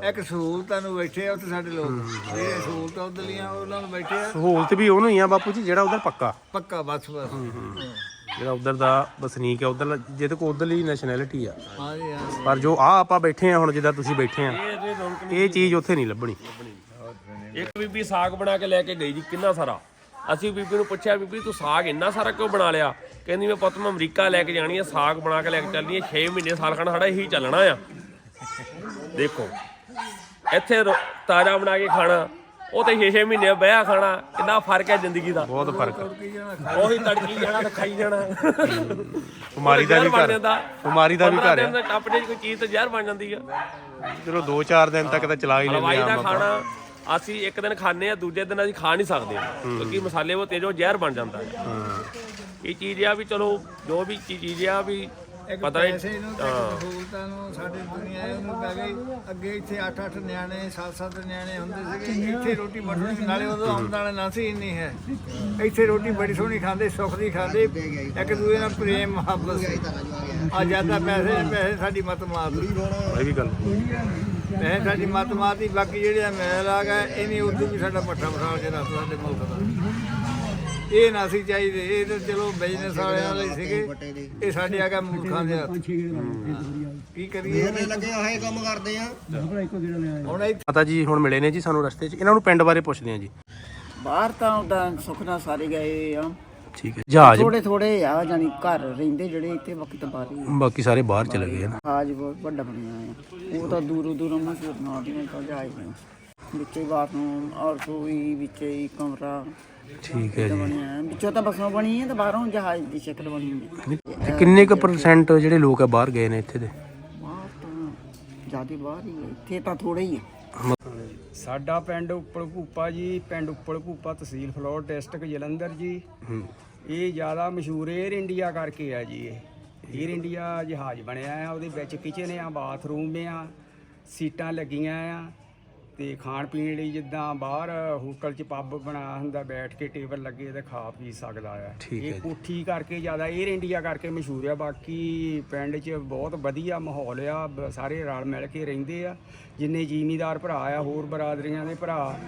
ਇੱਕ ਸਹੂਲਤਾਂ ਨੂੰ ਬੈਠੇ ਆ ਉੱਥੇ ਸਾਡੇ ਲੋਕ। ਇਹ ਸਹੂਲਤਾਂ ਉਧਰਲੀਆਂ ਉਹਨਾਂ ਨੂੰ ਬੈਠੇ ਆ। ਸਹੂਲਤ ਵੀ ਉਹਨੂੰ ਹੀ ਆ ਬਾਪੂ ਜੀ ਜਿਹੜਾ ਉਧਰ ਪੱਕਾ। ਪੱਕਾ ਬਸ ਬਸ। ਜਿਹੜਾ ਉਧਰ ਦਾ ਵਸਨੀਕ ਹੈ ਉਧਰ ਜਿਹਦੇ ਕੋਲ ਉਧਰਲੀ ਨੈਸ਼ਨੈਲਿਟੀ ਆ। ਹਾਂਜੀ ਹਾਂ ਪਰ ਜੋ ਆ ਆਪਾਂ ਬੈਠੇ ਆ ਹੁਣ ਜਿੱਦਾਂ ਤੁਸੀਂ ਬੈਠੇ ਆ ਇਹ ਚੀਜ਼ ਉੱਥੇ ਨਹੀਂ ਲੱਭਣੀ। ਇੱਕ ਬੀਬੀ ਸਾਗ ਬਣਾ ਕੇ ਲੈ ਕੇ ਗਈ ਜੀ ਕਿੰਨਾ ਸਾਰਾ। ਅਸੀਂ ਬੀਬੀ ਨੂੰ ਪੁੱਛਿਆ ਬੀਬੀ ਤੂੰ ਸਾਗ ਇੰਨਾ ਸਾਰਾ ਕਿਉਂ ਬਣਾ ਲਿਆ? ਕਹਿੰਦੀ ਮੈਂ ਪੁੱਤ ਮੈਂ ਅਮਰੀਕਾ ਲੈ ਕੇ ਜਾਣੀ ਆ ਸਾਗ ਬਣਾ ਕੇ ਲੈ ਕੇ ਚੱਲਣੀ ਆ 6 ਮਹੀਨੇ ਸਾਲ ਖਾਣਾ ਸਾਡਾ ਇਹੀ ਚੱਲਣਾ ਆ। ਦੇਖੋ ਇੱਥੇ ਰੋ- ਤਾਜ਼ਾ ਬਣਾ ਕੇ ਖਾਣਾ ਉਹ ਤੇ 6-6 ਮਹੀਨੇ ਬਹਿਆ ਖਾਣਾ ਕਿੰਨਾ ਫ਼ਰਕ ਹੈ ਜ਼ਿੰਦਗੀ ਦਾ। ਬਹੁਤ ਫ਼ਰਕ ਉਹੀ ਤੜਕੀ ਜਾਣਾ ਤੇ ਖਾਈ ਜਾਣਾ। ਬਿਮਾਰੀ ਦਾ ਵੀ ਘਰ। ਬਿਮਾਰੀ ਦਾ ਵੀ ਘਰ ਆਪਣੇ 'ਚ ਕੋਈ ਚੀਜ਼ ਤੇ ਜ਼ਹਿਰ ਬਣ ਜਾਂਦੀ ਆ। ਚਲੋ 2-4 ਦਿਨ ਤੱਕ ਤਾਂ ਚਲਾ ਹੀ ਲੈਂਦੇ ਆ ਦਾ ਖਾਣਾ ਅਸੀਂ ਇੱਕ ਦਿਨ ਖਾਂਦੇ ਆ ਦੂਜੇ ਦਿਨ ਅਸੀਂ ਖਾ ਨਹੀਂ ਸਕਦੇ। ਕਿਉਂਕਿ ਮਸਾਲੇ ਉਹ ਤੇਜ਼ੋ ਜ਼ਹਿਰ ਬਣ ਜਾਂਦਾ। ਹੈ। ਇਹ ਚੀਜ਼ ਆ ਵੀ ਚਲੋ ਜੋ ਵੀ ਚੀਜ਼ ਆ ਵੀ ਇੱਕ ਪਤਾ ਨਹੀਂ ਪੈਸੇ ਨੂੰ ਤੇ ਇੱਕ ਸਹੂਲਤਾਂ ਨੂੰ ਸਾਡੀ ਦੁਨੀਆ ਇਹਨੂੰ ਪੈ ਗਈ। ਅੱਗੇ ਇੱਥੇ 8-8 ਨਿਆਣੇ 7-7 ਨਿਆਣੇ ਹੁੰਦੇ ਸੀਗੇ। ਇੱਥੇ ਰੋਟੀ ਬੜੀ ਨਾਲੇ ਉਦੋਂ ਆਮਦਨ ਨਾ ਸੀ ਇੰਨੀ ਹੈ। ਇੱਥੇ ਰੋਟੀ ਬੜੀ ਸੋਹਣੀ ਖਾਂਦੇ ਸੁੱਖ ਦੀ ਖਾਂਦੇ। ਇੱਕ ਦੂਜੇ ਨਾਲ ਪ੍ਰੇਮ ਮੁਹੱਬਤ। ਸੀ ਆ ਜ਼ਿਆਦਾ ਪੈਸੇ ਪੈਸੇ ਸਾਡੀ ਮਤ ਮਾਰਦੀ ਇਹ ਵੀ ਗੱਲ। ਪੈਸੇ ਸਾਡੀ ਮਤ ਮਾਰਦੀ ਬਾਕੀ ਜਿਹੜੇ ਮੈਲ ਆ ਗਏ ਇਹ ਨਹੀਂ ਉਦੋਂ ਵੀ ਸਾਡਾ ਪੱਠਾ ਬਸਾਲ ਕੇ ਸਾਡੇ ਮੁਲਕ ਦਾ। ਇਹ ਨਾ ਸੀ ਚਾਹੀਦੇ ਇਹ ਤਾਂ ਚਲੋ ਬਿਜ਼ਨਸ ਵਾਲਿਆਂ ਲਈ ਸੀਗੇ। ਇਹ ਸਾਡੇ ਆ ਕੇ ਮੂਰਖਾਂ ਦੇ ਹੱਥ। ਕੀ ਕਰੀਏ? ਲੱਗੇ ਹੋਏ ਕੰਮ ਕਰਦੇ ਆ। ਹੁਣ ਮਾਤਾ ਜੀ ਹੁਣ ਮਿਲੇ ਨੇ ਜੀ ਸਾਨੂੰ ਰਸਤੇ 'ਚ। ਇਹਨਾਂ ਨੂੰ ਪਿੰਡ ਬਾਰੇ ਪੁੱਛਦੇ ਹਾਂ ਜੀ। ਬਾਹਰ ਤਾਂ ਉਦਾਂ ਸੁਖਨਾ ਸਾਰੇ ਗਏ ਆ। ਠੀਕ ਹੈ। ਜਹਾਜ਼ ਥੋੜੇ ਥੋੜੇ ਆ ਜਾਨੀ ਘਰ ਰਹਿੰਦੇ ਜਿਹੜੇ ਇੱਥੇ ਬਾਕੀ ਤਾਂ ਬਾਹਰ ਹੀ ਆ। ਬਾਕੀ ਸਾਰੇ ਬਾਹਰ ਚਲੇ ਗਏ ਹਨ ਜਹਾਜ਼ ਬਹੁਤ ਵੱਡਾ ਬਣਿਆ ਆ ਉਹ ਤਾਂ ਦੂਰੋਂ ਦੂਰੋਂ ਮਸ਼ਹੂਰ ਨਾ ਦੀ ਤਾਂ ਜਹਾਜ਼ ਨੇ। ਵਿੱਚੇ ਬਾਥਰੂਮ ਔਰ ਰਸੋਈ ਵਿੱਚੇ ਹੀ ਕਮਰਾ। ਠੀਕ ਹੈ ਜੀ। ਬਣਿਆ। ਵਿੱਚੋਂ ਤਾਂ ਬਸੋਂ ਬਣੀ ਹੈ ਤੇ ਬਾਹਰੋਂ ਜਹਾਜ਼ ਦੀ ਸ਼ਕਲ ਬਣੀ ਹੈ ਤੇ ਕਿੰਨੇ ਕੁ ਪਰਸੈਂਟ ਜਿਹੜੇ ਲੋਕ ਆ ਬਾਹਰ ਗਏ ਨੇ ਇੱਥੇ ਦੇ? ਬਾਹਰ ਤਾਂ ਜ਼ਿਆਦਾ ਬਾਹਰ ਹੀ ਹੈ ਇੱਥੇ ਤਾਂ ਥੋੜੇ ਹੀ ਹੈ ਸਾਡਾ ਪਿੰਡ ਉੱਪਲ ਭੂਪਾ ਜੀ ਪਿੰਡ ਉੱਪਲ ਭੂਪਾ ਤਹਿਸੀਲ ਫਲੋਰ ਡਿਸਟ੍ਰਿਕਟ ਜਲੰਧਰ ਜੀ। ਇਹ ਜ਼ਿਆਦਾ ਮਸ਼ਹੂਰ 에ਅਰ ਇੰਡੀਆ ਕਰਕੇ ਆ ਜੀ ਇਹ। 에ਅਰ ਇੰਡੀਆ ਜਹਾਜ਼ ਬਣਿਆ ਆ ਉਹਦੇ ਵਿੱਚ ਕਿਚਨ ਆ ਬਾਥਰੂਮ ਆ ਸੀਟਾਂ ਲੱਗੀਆਂ ਆ। ਤੇ ਖਾਣ ਪੀਣ ਲਈ ਜਿੱਦਾਂ ਬਾਹਰ ਹੋਟਲ 'ਚ ਪੱਬ ਬਣਾ ਹੁੰਦਾ ਬੈਠ ਕੇ ਟੇਬਲ ਲੱਗੇ ਤੇ ਖਾ ਪੀ ਸਕਦਾ ਆ। ਠੀਕ ਹੈ ਇਹ ਕੋਠੀ ਕਰਕੇ ਜ਼ਿਆਦਾ 에ਅਰ ਇੰਡੀਆ ਕਰਕੇ ਮਸ਼ਹੂਰ ਆ ਬਾਕੀ ਪਿੰਡ 'ਚ ਬਹੁਤ ਵਧੀਆ ਮਾਹੌਲ ਆ ਬ- ਸਾਰੇ ਰਲ ਮਿਲ ਕੇ ਰਹਿੰਦੇ ਆ। ਜਿੰਨੇ ਜ਼ਿਮੀਦਾਰ ਭਰਾ ਆ ਹੋਰ ਬਰਾਦਰੀਆਂ ਦੇ ਭਰਾ।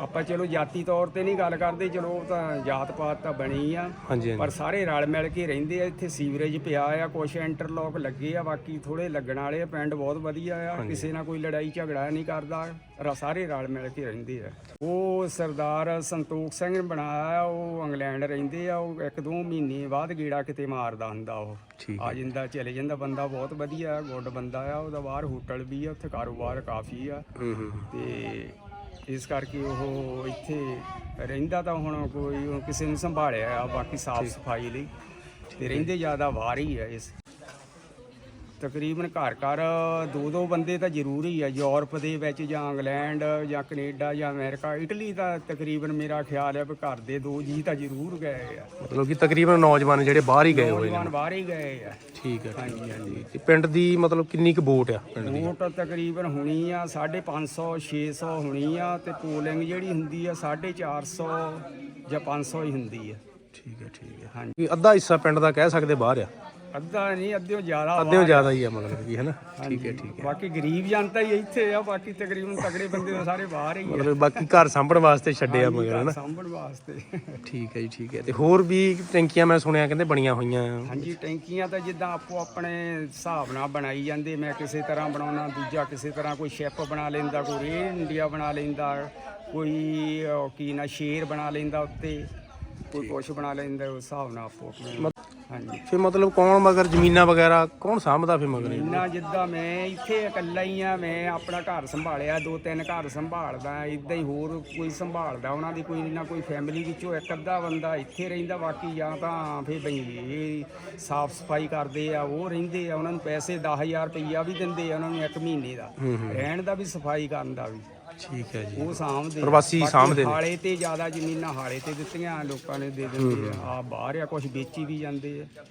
ਆਪਾਂ ਚਲੋ ਜਾਤੀ ਤੌਰ ਤੇ ਨਹੀਂ ਗੱਲ ਕਰਦੇ ਚਲੋ ਉਹ ਤਾਂ ਜਾਤ ਪਾਤ ਤਾਂ ਬਣੀ ਆ। ਹਾਂਜੀ ਪਰ ਸਾਰੇ ਰਲ ਮਿਲ ਕੇ ਰਹਿੰਦੇ ਆ ਇੱਥੇ ਸੀਵਰੇਜ ਪਿਆ ਆ ਕੁਛ ਇੰਟਰਲੌਕ ਲੱਗੇ ਆ ਬਾਕੀ ਥੋੜੇ ਲੱਗਣ ਵਾਲੇ ਆ ਪਿੰਡ ਬਹੁਤ ਵਧੀਆ ਆ ਕਿਸੇ ਨਾਲ ਕੋਈ ਲੜਾਈ ਝਗੜਾ ਨਹੀਂ ਕਰਦਾ ਰ- ਸਾਰੇ ਰਲ ਮਿਲ ਕੇ ਰਹਿੰਦੇ ਆ। ਉਹ ਸਰਦਾਰ ਸੰਤੋਖ ਸਿੰਘ ਨੇ ਬਣਾਇਆ ਉਹ ਇੰਗਲੈਂਡ ਰਹਿੰਦੇ ਆ ਉਹ ਇੱਕ ਦੋ ਮਹੀਨੇ ਬਾਅਦ ਗੇੜਾ ਕਿਤੇ ਮਾਰਦਾ ਹੁੰਦਾ ਉਹ। ਠੀਕ ਆ ਜਾਂਦਾ ਚਲੇ ਜਾਂਦਾ ਬੰਦਾ ਬਹੁਤ ਵਧੀਆ ਗੁੱਡ ਬੰਦਾ ਆ ਉਹਦਾ ਬਾਹਰ ਹੋਟਲ ਵੀ ਆ ਉੱਥੇ ਕਾਰੋਬਾਰ ਕਾਫੀ ਆ। ਹੂੰ ਹੂੰ। ਤੇ ਇਸ ਕਰਕੇ ਉਹ ਇੱਥੇ ਰਹਿੰਦਾ ਤਾਂ ਹੁਣ ਕੋਈ ਕਿਸੇ ਨੂੰ ਸੰਭਾਲਿਆ ਆ ਬਾਕੀ ਸਾਫ਼ ਸਫ਼ਾਈ ਲਈ। ਤੇ ਰਹਿੰਦੇ ਜ਼ਿਆਦਾ ਬਾਹਰ ਹੀ ਆ ਇਸ ਤਕਰੀਬਨ ਘਰ ਘਰ ਦੋ ਦੋ ਬੰਦੇ ਤਾਂ ਜ਼ਰੂਰੀ ਆ ਯੂਰਪ ਦੇ ਵਿੱਚ ਜਾਂ ਇੰਗਲੈਂਡ ਜਾਂ ਕੈਨੇਡਾ ਜਾਂ ਅਮਰੀਕਾ ਇਟਲੀ ਦਾ ਤਕਰੀਬਨ ਮੇਰਾ ਖਿਆਲ ਹੈ ਵੀ ਘਰ ਦੇ ਦੋ ਜੀ ਤਾਂ ਜ਼ਰੂਰ ਗਏ ਆ। ਮਤਲਬ ਕਿ ਤਕਰੀਬਨ ਨੌਜਵਾਨ ਜਿਹੜੇ ਬਾਹਰ ਹੀ ਗਏ ਹੋਏ ਨੇ। ਨੌਜਵਾਨ ਬਾਹਰ ਹੀ ਗਏ ਆ। ਠੀਕ ਹੈ ਹਾਂਜੀ ਹਾਂਜੀ। ਤੇ ਪਿੰਡ ਦੀ ਮਤਲਬ ਕਿੰਨੀ ਕੁ ਵੋਟ ਆ ਪਿੰਡ ਦੀ? ਵੋਟ ਤਕਰੀਬਨ ਹੋਣੀ ਆ 550 600 ਹੋਣੀ ਆ ਤੇ ਪੋਲਿੰਗ ਜਿਹੜੀ ਹੁੰਦੀ ਆ 450 ਜਾਂ 500 ਹੀ ਹੁੰਦੀ ਆ। ਠੀਕ ਹੈ ਠੀਕ ਹੈ ਹਾਂਜੀ। ਅੱਧਾ ਹਿੱਸਾ ਪਿੰਡ ਦਾ ਕਹਿ ਸਕਦੇ ਬਾਹਰ ਆ। ਅੱਧਾ ਨਹੀਂ ਅੱਧਿਓ ਜ਼ਿਆਦਾ ਅੱਧਿਓ ਜ਼ਿਆਦਾ ਹੀ ਆ ਮਤਲਬ ਕਿ ਹੈ ਨਾ ਠੀਕ ਹੈ ਠੀਕ ਹੈ। ਬਾਕੀ ਗਰੀਬ ਜਨਤਾ ਹੀ ਇੱਥੇ ਆ ਬਾਕੀ ਤਕਰੀਬਨ ਤਗੜੇ ਬੰਦੇ ਤਾਂ ਸਾਰੇ ਬਾਹਰ ਹੀ ਆ। ਮਤਲਬ ਬਾਕੀ ਘਰ ਸਾਂਭਣ ਵਾਸਤੇ ਛੱਡਿਆ ਮਗਰ ਹੈ ਘਰ ਨਾ ਸਾਂਭਣ ਵਾਸਤੇ। ਠੀਕ ਹੈ ਜੀ ਠੀਕ ਹੈ। ਤੇ ਹੋਰ ਵੀ ਟੈਂਕੀਆਂ ਮੈਂ ਸੁਣਿਆ ਕਹਿੰਦੇ ਬਣੀਆਂ ਹੋਈਆਂ। ਹਾਂਜੀ ਟੈਂਕੀਆਂ ਤਾਂ ਜਿੱਦਾਂ ਆਪੋ ਆਪਣੇ ਹਿਸਾਬ ਨਾਲ ਬਣਾਈ ਜਾਂਦੇ ਮੈਂ ਕਿਸੇ ਤਰ੍ਹਾਂ ਬਣਾਉਣਾ ਦੂਜਾ ਕਿਸੇ ਤਰ੍ਹਾਂ ਕੋਈ ਸ਼ਿਪ ਬਣਾ ਲੈਂਦਾ ਕੋਈ ਰੇ ਇੰਡੀਆ ਬਣਾ ਲੈਂਦਾ ਕੋਈ ਕੀ ਨਾ ਸ਼ੇਰ ਬਣਾ ਲੈਂਦਾ ਉੱਤੇ ਕੋਈ ਕੁਛ ਬਣਾ ਲੈਂਦਾ ਉਸ ਹਿਸਾਬ ਨਾਲ ਆਪੋ ਆਪਣੇ। ਹਾਂਜੀ। ਫਿਰ ਮਤਲਬ ਕੌਣ ਮਗਰ ਜ਼ਮੀਨਾਂ ਵਗੈਰਾ ਕੌਣ ਸਾਂਭਦਾ ਫਿਰ ਮਗਰ? ਇਹ? ਇੰਨਾ ਜਿੱਦਾਂ ਮੈਂ ਇੱਥੇ ਇਕੱਲਾ ਹੀ ਆ ਮੈਂ ਆਪਣਾ ਘਰ ਸੰਭਾਲਿਆ ਦੋ ਤਿੰਨ ਘਰ ਸੰਭਾਲਦਾ ਇਦਾਂ ਹੀ ਹੋਰ ਕੋਈ ਸੰਭਾਲਦਾ ਉਹਨਾਂ ਦੀ ਕੋਈ ਨਾ ਕੋਈ ਫੈਮਿਲੀ ਵਿੱਚੋਂ ਇੱਕ ਅੱਧਾ ਬੰਦਾ ਇੱਥੇ ਰਹਿੰਦਾ ਬਾਕੀ ਜਾਂ ਤਾਂ ਫੇ ਬਈ ਇਹ ਸਾਫ਼ ਸਫ਼ਾਈ ਕਰਦੇ ਆ ਉਹ ਰਹਿੰਦੇ ਆ ਉਹਨਾਂ ਨੂੰ ਪੈਸੇ 10000 ਰੁਪਈਆ ਵੀ ਦਿੰਦੇ ਆ ਉਹਨਾਂ ਨੂੰ ਇੱਕ ਮਹੀਨੇ ਦਾ। ਰਹਿਣ ਦਾ ਵੀ ਸਫ਼ਾਈ ਕਰਨ ਦਾ ਵੀ। ਠੀਕ ਹੈ ਜੀ। ਉਹ ਆ। ਪ੍ਰਵਾਸੀ ਸਾਂਭਦੇ ਨੇ। ਹਾਲੇ ਤੇ ਜ਼ਿਆਦਾ ਜ਼ਮੀਨਾਂ ਹਾਲੇ ਤੇ ਦਿੱਤੀਆਂ ਲੋਕਾਂ ਨੇ ਦੇ ਦਿੰਦੇ ਆ ਆ ਬਾਹਰ ਆ ਕੁਝ ਵੇਚੀ ਵੀ ਜਾਂਦੇ ਆ।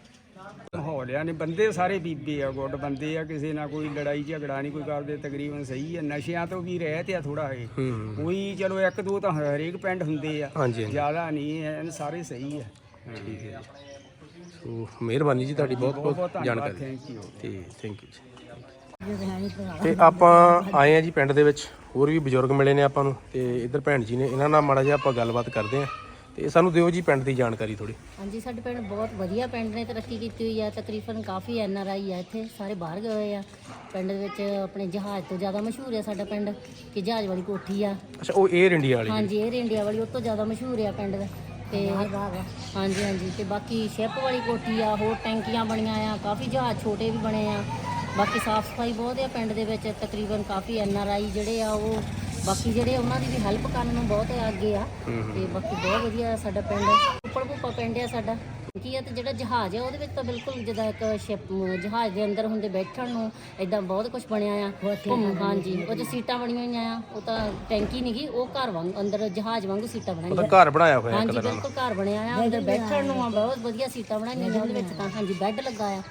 ਮਾਹੌਲਿਆਂ ਨੇ ਬੰਦੇ ਸਾਰੇ ਬੀਬੇ ਆ ਗੁੱਡ ਬੰਦੇ ਆ ਕਿਸੇ ਨਾਲ ਕੋਈ ਲੜਾਈ ਝਗੜਾ ਨਹੀਂ ਕੋਈ ਕਰਦੇ ਤਕਰੀਬਨ ਸਹੀ ਹੈ ਨਸ਼ਿਆਂ ਤੋਂ ਵੀ ਰਹਿਤ ਆ ਥੋੜਾ ਇਹ। ਕੋਈ ਚਲੋ ਇੱਕ ਦੋ ਤਾਂ ਹਰੇਕ ਪਿੰਡ ਹੁੰਦੇ ਆ। ਹਾਂਜੀ ਹਾਂਜੀ। ਜ਼ਿਆਦਾ ਨਹੀਂ ਐਨ ਸਾਰੇ ਸਹੀ ਆ। ਠੀਕ ਹੈ ਸੋ ਮਿਹਰਬਾਨੀ ਜੀ ਤੁਹਾਡੀ ਬਹੁਤ ਬਹੁਤ ਬਹੁਤ ਬਹੁਤ ਧੰਨਵਾਦ ਜਾਣਕਾਰੀ ਥੈਂਕ ਯੂ ਤੇ ਥੈਂਕ ਯੂ ਜੀ। ਤੇ ਆਪਾਂ ਆਏ ਆ ਜੀ ਪਿੰਡ ਦੇ ਵਿੱਚ। ਹੋਰ ਵੀ ਬਜ਼ੁਰਗ ਮਿਲੇ ਨੇ ਆਪਾਂ ਨੂੰ ਤੇ ਇੱਧਰ ਭੈਣ ਜੀ ਨੇ ਇਹਨਾਂ ਨਾਲ ਮਾੜਾ ਜਿਹਾ ਆਪਾਂ ਗੱਲਬਾਤ ਕਰਦੇ ਆ ਤੇ ਸਾਨੂੰ ਦਿਓ ਜੀ ਪਿੰਡ ਦੀ ਜਾਣਕਾਰੀ ਥੋੜੀ ਹਾਂਜੀ ਸਾਡੇ ਪਿੰਡ ਬਹੁਤ ਵਧੀਆ ਪਿੰਡ ਨੇ ਤਰੱਕੀ ਕੀਤੀ ਹੋਈ ਆ। ਤਕਰੀਬਨ ਕਾਫੀ ਐਨ ਆਰ ਆਈ ਆ ਇੱਥੇ ਸਾਰੇ ਬਾਹਰ ਗਏ ਹੋਏ ਆ। ਪਿੰਡ ਦੇ ਵਿੱਚ ਆਪਣੇ ਜਹਾਜ਼ ਤੋਂ ਜ਼ਿਆਦਾ ਮਸ਼ਹੂਰ ਆ ਸਾਡਾ ਪਿੰਡ ਕਿ ਜਹਾਜ਼ ਵਾਲੀ ਕੋਠੀ ਆ। ਅੱਛਾ ਉਹ 에ਅਰ ਇੰਡੀਆ ਵਾਲੀ। ਹਾਂਜੀ 에ਅਰ ਇੰਡੀਆ ਵਾਲੀ ਉਹ ਤੋਂ ਜ਼ਿਆਦਾ ਮਸ਼ਹੂਰ ਆ ਪਿੰਡ ਦਾ। ਤੇ ਹਾਂਜੀ ਹਾਂਜੀ ਤੇ ਬਾਕੀ ਸ਼ਿਪ ਵਾਲੀ ਕੋਠੀ ਆ ਹੋਰ ਟੈਂਕੀਆਂ ਬਣੀਆਂ ਆ ਕਾਫੀ ਜਹਾਜ਼ ਛੋਟੇ ਵੀ ਬਣੇ ਆ। ਬਾਕੀ ਸਾਫ਼ ਸਫ਼ਾਈ ਬਹੁਤ ਆ ਪਿੰਡ ਦੇ ਵਿੱਚ ਤਕਰੀਬਨ ਕਾਫੀ ਐਨ ਆਰ ਆਈ ਜਿਹੜੇ ਆ ਉਹ ਬਾਕੀ ਜਿਹੜੇ ਉਹਨਾਂ ਦੀ ਵੀ ਹੈਲਪ ਕਰਨ ਨੂੰ ਬਹੁਤ ਅੱਗੇ ਆ। ਤੇ ਬਾਕੀ ਬਹੁਤ ਵਧੀਆ ਸਾਡਾ ਪਿੰਡ ਉੱਪਰ ਭੁੱਪਾ ਪਿੰਡ ਆ ਸਾਡਾ। ਕੀ ਆ ਤੇ ਜਿਹੜਾ ਜਹਾਜ਼ ਆ ਉਹਦੇ ਵਿੱਚ ਤਾਂ ਬਿਲਕੁਲ ਜਿੱਦਾਂ ਇੱਕ ਸ਼ਿਪ ਜਹਾਜ਼ ਦੇ ਅੰਦਰ ਹੁੰਦੇ ਬੈਠਣ ਨੂੰ ਇਦਾਂ ਬਹੁਤ ਕੁਝ ਬਣਿਆ ਆ। ਘੁੰਮ- ਹਾਂਜੀ ਉਹ 'ਚ ਸੀਟਾਂ ਬਣੀਆਂ ਹੋਈਆਂ ਆ ਉਹ ਤਾਂ ਟੈਂਕੀ ਨਹੀਂ ਗੀ ਉਹ ਘਰ ਵਾਂਗ ਅੰਦਰ ਜਹਾਜ਼ ਵਾਂਗੂ ਸੀਟਾਂ ਬਣਾਈਆਂ। ਘਰ ਬਣਾਇਆ ਹੋਇਆ ਹਾਂਜੀ ਬਿਲਕੁਲ ਘਰ ਬਣਿਆ ਆ ਅੰਦਰ ਬੈਠਣ ਨੂੰ ਆ ਬਹੁਤ ਵਧੀਆ ਸੀਟਾਂ ਬਣਾਈਆਂ ਨੇ ਉਹਦੇ ਵਿੱਚ ਤਾਂ। ਹਾਂਜੀ ਬੈੱਡ ਲੱਗਾ ਆ।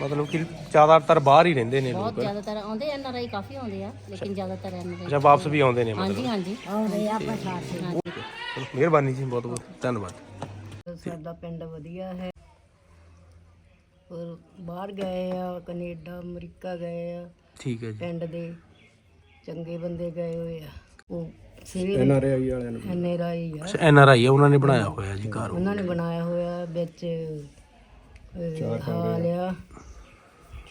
ਮਤਲਬ ਕਿ ਜ਼ਿਆਦਾਤਰ ਬਾਹਰ ਹੀ ਰਹਿੰਦੇ ਨੇ ਬਹੁਤ ਲੋਕ। ਜ਼ਿਆਦਾਤਰ ਆਉਂਦੇ ਐਨ ਆਰ ਆਈ ਕਾਫੀ ਆਉਂਦੇ ਆ ਲੇਕਿਨ ਜ਼ਿਆਦਾਤਰ ਐਨ ਆਰ ਅੱਛਾ ਵਾਪਸ ਵੀ ਆਉਂਦੇ ਨੇ ਹਾਂਜੀ ਮਤਲਬ। ਹਾਂਜੀ ਆਉਂਦੇ ਆ ਆਪਾਂ ਸਾਥ ਚਲੋ, ਮਿਹਰਬਾਨੀ ਜੀ ਬਹੁਤ ਬਹੁਤ ਧੰਨਵਾਦ। ਸਾਡਾ ਪਿੰਡ ਵਧੀਆ ਹੈ। ਔਰ ਬਾਹਰ ਗਏ ਆ ਕੈਨੇਡਾ ਅਮਰੀਕਾ ਗਏ ਆ। ਠੀਕ ਹੈ ਜੀ। ਪਿੰਡ ਦੇ ਚੰਗੇ ਬੰਦੇ ਗਏ ਹੋਏ ਆ। ਉਹ ਐਨਆਰਆਈ ਵਾਲਿਆਂ ਨੂੰ ਐਨਆਰਆਈ ਆ। ਅੱਛਾ ਐਨ ਆਰ ਆਈ ਆ ਉਹਨਾਂ ਨੇ ਬਣਾਇਆ ਹੋਇਆ ਜੀ ਘਰ ਉਹਨਾਂ ਨੇ ਬਣਾਇਆ ਹੋਇਆ ਵਿੱਚ ਹਾਲ ਆ।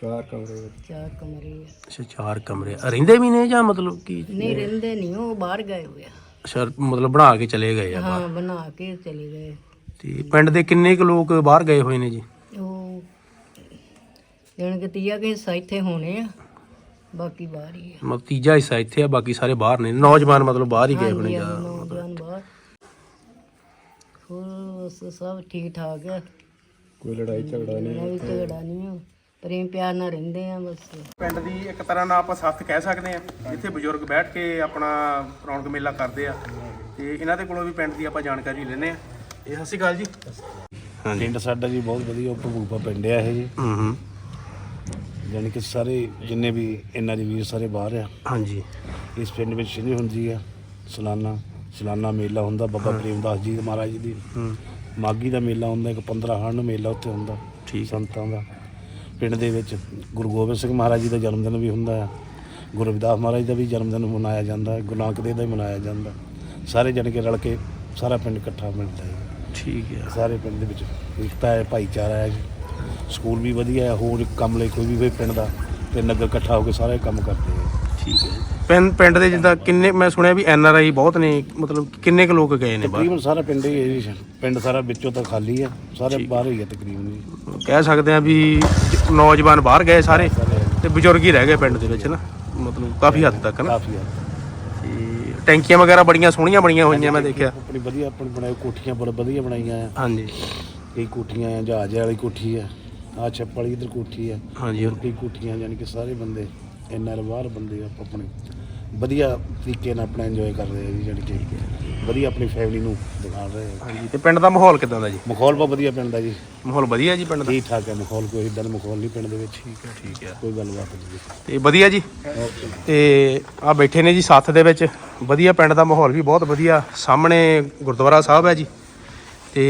ਚਾਰ ਕਮਰੇ ਵਿੱਚ। ਚਾਰ ਕਮਰੇ ਆ। ਅੱਛਾ ਚਾਰ ਕਮਰੇ। ਆ। ਰਹਿੰਦੇ ਵੀ ਨੇ ਜਾਂ ਮਤਲਬ ਕੀ? ਨਹੀਂ ਰਹਿੰਦੇ ਨਹੀਂ ਉਹ ਬਾਹਰ ਗਏ ਹੋਏ ਆ। ਅੱਛਾ ਮਤਲਬ ਬਣਾ ਕੇ ਚਲੇ ਗਏ ਆ ਹਾਂ ਬਣਾ ਕੇ ਚਲੇ ਗਏ। ਤੇ ਪਿੰਡ ਦੇ ਕਿੰਨੇ ਕੁ ਲੋਕ ਬਾਹਰ ਗਏ ਹੋਏ ਨੇ ਜੀ? ਉਹ ਜਾਣ ਕਿ ਤੀਆ ਕੇ ਹਿੱਸਾ ਇੱਥੇ ਹੋਣੇ ਆ ਬਾਕੀ ਬਾਹਰ ਹੀ ਆ। ਮਤਲਬ ਤੀਜਾ ਹਿੱਸਾ ਇੱਥੇ ਆ ਬਾਕੀ ਸਾਰੇ ਬਾਹਰ ਨੇ। ਨੌਜਵਾਨ ਮਤਲਬ ਬਾਹਰ ਹੀ ਗਏ ਹੋਣੇ ਜਾਂ ਨੌਜਵਾਨ ਬਾਹਰ। ਹੋਰ ਬਸ ਸਭ ਠੀਕ ਠਾਕ ਆ। ਕੋਈ ਲੜਾਈ ਝਗੜਾ ਨਹੀਂ ਕੋਈ ਝਗੜਾ ਨਹੀਂ ਆ। ਪ੍ਰੇਮ ਪਿਆਰ ਨਾਲ ਰਹਿੰਦੇ ਆ ਬਸ। ਪਿੰਡ ਦੀ ਇੱਕ ਤਰ੍ਹਾਂ ਨਾਲ ਆਪਾਂ ਸੱਥ ਕਹਿ ਸਕਦੇ ਆ ਜਿੱਥੇ ਬਜ਼ੁਰਗ ਬੈਠ ਕੇ ਆਪਣਾ ਰੌਣਕ ਮੇਲਾ ਕਰਦੇ ਆ। ਤੇ ਇਹਨਾਂ ਦੇ ਕੋਲੋਂ ਵੀ ਪਿੰਡ ਦੀ ਆਪਾਂ ਜਾਣਕਾਰੀ ਲੈਨੇ ਆ। ਇਹ ਸਤਿ ਸ਼੍ਰੀ ਅਕਾਲ ਜੀ। ਪਿੰਡ ਸਾਡਾ ਜੀ ਬਹੁਤ ਵਧੀਆ ਭਗੂਪਾ ਪਿੰਡ ਆ ਇਹ ਜੀ। ਹੂੰ ਹੂੰ। ਯਾਨੀ ਕਿ ਸਾਰੇ ਜਿੰਨੇ ਵੀ ਇਹਨਾਂ ਦੇ ਵੀਰ ਸਾਰੇ ਬਾਹਰ ਆ। ਹਾਂਜੀ। ਇਸ ਪਿੰਡ ਵਿੱਚ ਸ਼ਨੀ ਹੁੰਦੀ ਆ। ਸਾਲਾਨਾ ਸਾਲਾਨਾ ਮੇਲਾ ਹੁੰਦਾ ਬਾਬਾ ਪ੍ਰੇਮਦਾਸ ਜੀ ਮਹਾਰਾਜ ਜੀ ਦੀ। ਹੂੰ। ਮਾਗੀ ਦਾ ਮੇਲਾ ਹੁੰਦਾ ਇੱਕ 15 ਹਣ ਮੇਲਾ ਉੱਥੇ ਹੁੰਦਾ ਠੀਕ। ਸੰਤਾਂ ਦਾ। ਪਿੰਡ ਦੇ ਵਿੱਚ ਗੁਰੂ ਗੋਬਿੰਦ ਸਿੰਘ ਮਹਾਰਾਜ ਜੀ ਦਾ ਜਨਮ ਦਿਨ ਵੀ ਹੁੰਦਾ ਆ। ਗੁਰੂ ਰਵਿਦਾਸ ਮਹਾਰਾਜ ਦਾ ਵੀ ਜਨਮ ਦਿਨ ਮਨਾਇਆ ਜਾਂਦਾ ਹੈ ਗੁਰੂ ਨਾਨਕ ਦੇਵ ਦਾ ਵੀ ਮਨਾਇਆ ਜਾਂਦਾ। ਸਾਰੇ ਜਣ ਕੇ ਰਲ ਕੇ ਸਾਰਾ ਪਿੰਡ ਇਕੱਠਾ ਮਿਲਦਾ ਹੈ ਠੀਕ ਹੈ ਸਾਰੇ ਪਿੰਡ ਦੇ ਵਿੱਚ ਏਕਤਾ ਹੈ ਭਾਈਚਾਰਾ ਹੈ ਸਕੂਲ ਵੀ ਵਧੀਆ ਹੈ ਹੋਰ ਕੰਮ ਲਈ ਕੋਈ ਵੀ ਹੋਵੇ ਪਿੰਡ ਦਾ ਤੇ ਨਗਰ ਇਕੱਠਾ ਹੋ ਕੇ ਸਾਰੇ ਕੰਮ ਕਰਦੇ ਹੈ ਠੀਕ ਹੈ। ਪਿੰਡ ਪਿੰਡ ਦੇ ਜਿੱਦਾਂ ਕਿੰਨੇ ਮੈਂ ਸੁਣਿਆ ਵੀ ਐਨ ਆਰ ਆਈ ਬਹੁਤ ਨੇ ਮਤਲਬ ਕਿੰਨੇ ਕੁ ਲੋਕ ਗਏ ਨੇ ਬਾਹਰ? ਤਕਰੀਬਨ ਸਾਰਾ ਪਿੰਡ ਹੀ ਹੈ ਜੀ ਪਿੰਡ ਸਾਰਾ ਵਿੱਚੋਂ ਤਾਂ ਖਾਲੀ ਹੈ ਸਾਰੇ ਬਾਹਰ ਹੀ ਹੈ ਤਕਰੀਬਨ ਜੀ। ਕਹਿ ਸਕਦੇ ਆ ਵੀ ਜ- ਨੌਜਵਾਨ ਬਾਹਰ ਗਏ ਸਾਰੇ ਤੇ ਬਜ਼ੁਰਗ ਹੀ ਰਹਿ ਗਏ ਪਿੰਡ ਦੇ ਵਿੱਚ ਨਾ ਮਤਲਬ ਕਾਫੀ ਹੱਦ ਤੱਕ ਨਾ। ਕਾਫੀ ਹੈ ਤੇ ਟੈਂਕੀਆਂ ਵਗੈਰਾ ਬੜੀਆਂ ਸੋਹਣੀਆਂ ਬਣੀਆਂ ਹੋਈਆਂ ਮੈਂ ਦੇਖਿਆ। ਆਪਣੀ ਵਧੀਆ ਆਪਣੀ ਬਣਾਈ ਕੋਠੀਆਂ ਬੜਾ ਵਧੀਆ ਬਣਾਈਆਂ ਆ। ਹਾਂਜੀ। ਕਈ ਕੋਠੀਆਂ ਆ ਜਹਾਜ਼ ਵਾਲੀ ਕੋਠੀ ਆ ਆ ਛੱਪ ਵਾਲੀ ਇਧਰ ਕੋਠੀ ਆ। ਹਾਂਜੀ। ਹੋਰ ਕਈ ਕੋਠੀਆਂ ਯਾਨੀ ਕਿ ਸਾਰੇ ਬੰਦੇ ਇੰਨਾ ਬਾਹਰ ਬੰਦੇ ਆਪ ਆਪਣੇ ਵਧੀਆ ਤਰੀਕੇ ਨਾਲ ਆਪਣਾ ਇੰਜੋਏ ਕਰ ਰਹੇ ਆ ਜੀ ਜਾਣੀ ਕਿ ਵਧੀਆ ਆਪਣੀ ਫੈਮਿਲੀ ਨੂੰ ਦਿਖਾ ਰਹੇ ਆ। ਹਾਂਜੀ ਤੇ ਪਿੰਡ ਦਾ ਮਾਹੌਲ ਕਿਦਾਂ ਦਾ ਜੀ? ਮਾਹੌਲ ਬਹੁਤ ਵਧੀਆ ਪਿੰਡ ਦਾ ਜੀ। ਮਾਹੌਲ ਵਧੀਆ ਜੀ ਪਿੰਡ ਦਾ? ਠੀਕ ਠਾਕ ਹੈ ਮਾਹੌਲ ਕੋਈ ਇਦਾਂ ਦਾ ਮਾਹੌਲ ਨਹੀਂ ਪਿੰਡ ਦੇ ਵਿੱਚ। ਠੀਕ ਹੈ ਠੀਕ ਹੈ। ਕੋਈ ਗੱਲਬਾਤ ਨਹੀਂ ਤੇ ਵਧੀਆ ਜੀ? ਤੇ ਆ ਬੈਠੇ ਨੇ ਜੀ ਸਾਥ ਦੇ ਵਿੱਚ। ਵਧੀਆ ਪਿੰਡ ਦਾ ਮਾਹੌਲ ਵੀ ਬਹੁਤ ਵਧੀਆ। ਸਾਹਮਣੇ ਗੁਰਦੁਆਰਾ ਸਾਹਿਬ ਹੈ ਜੀ। ਤੇ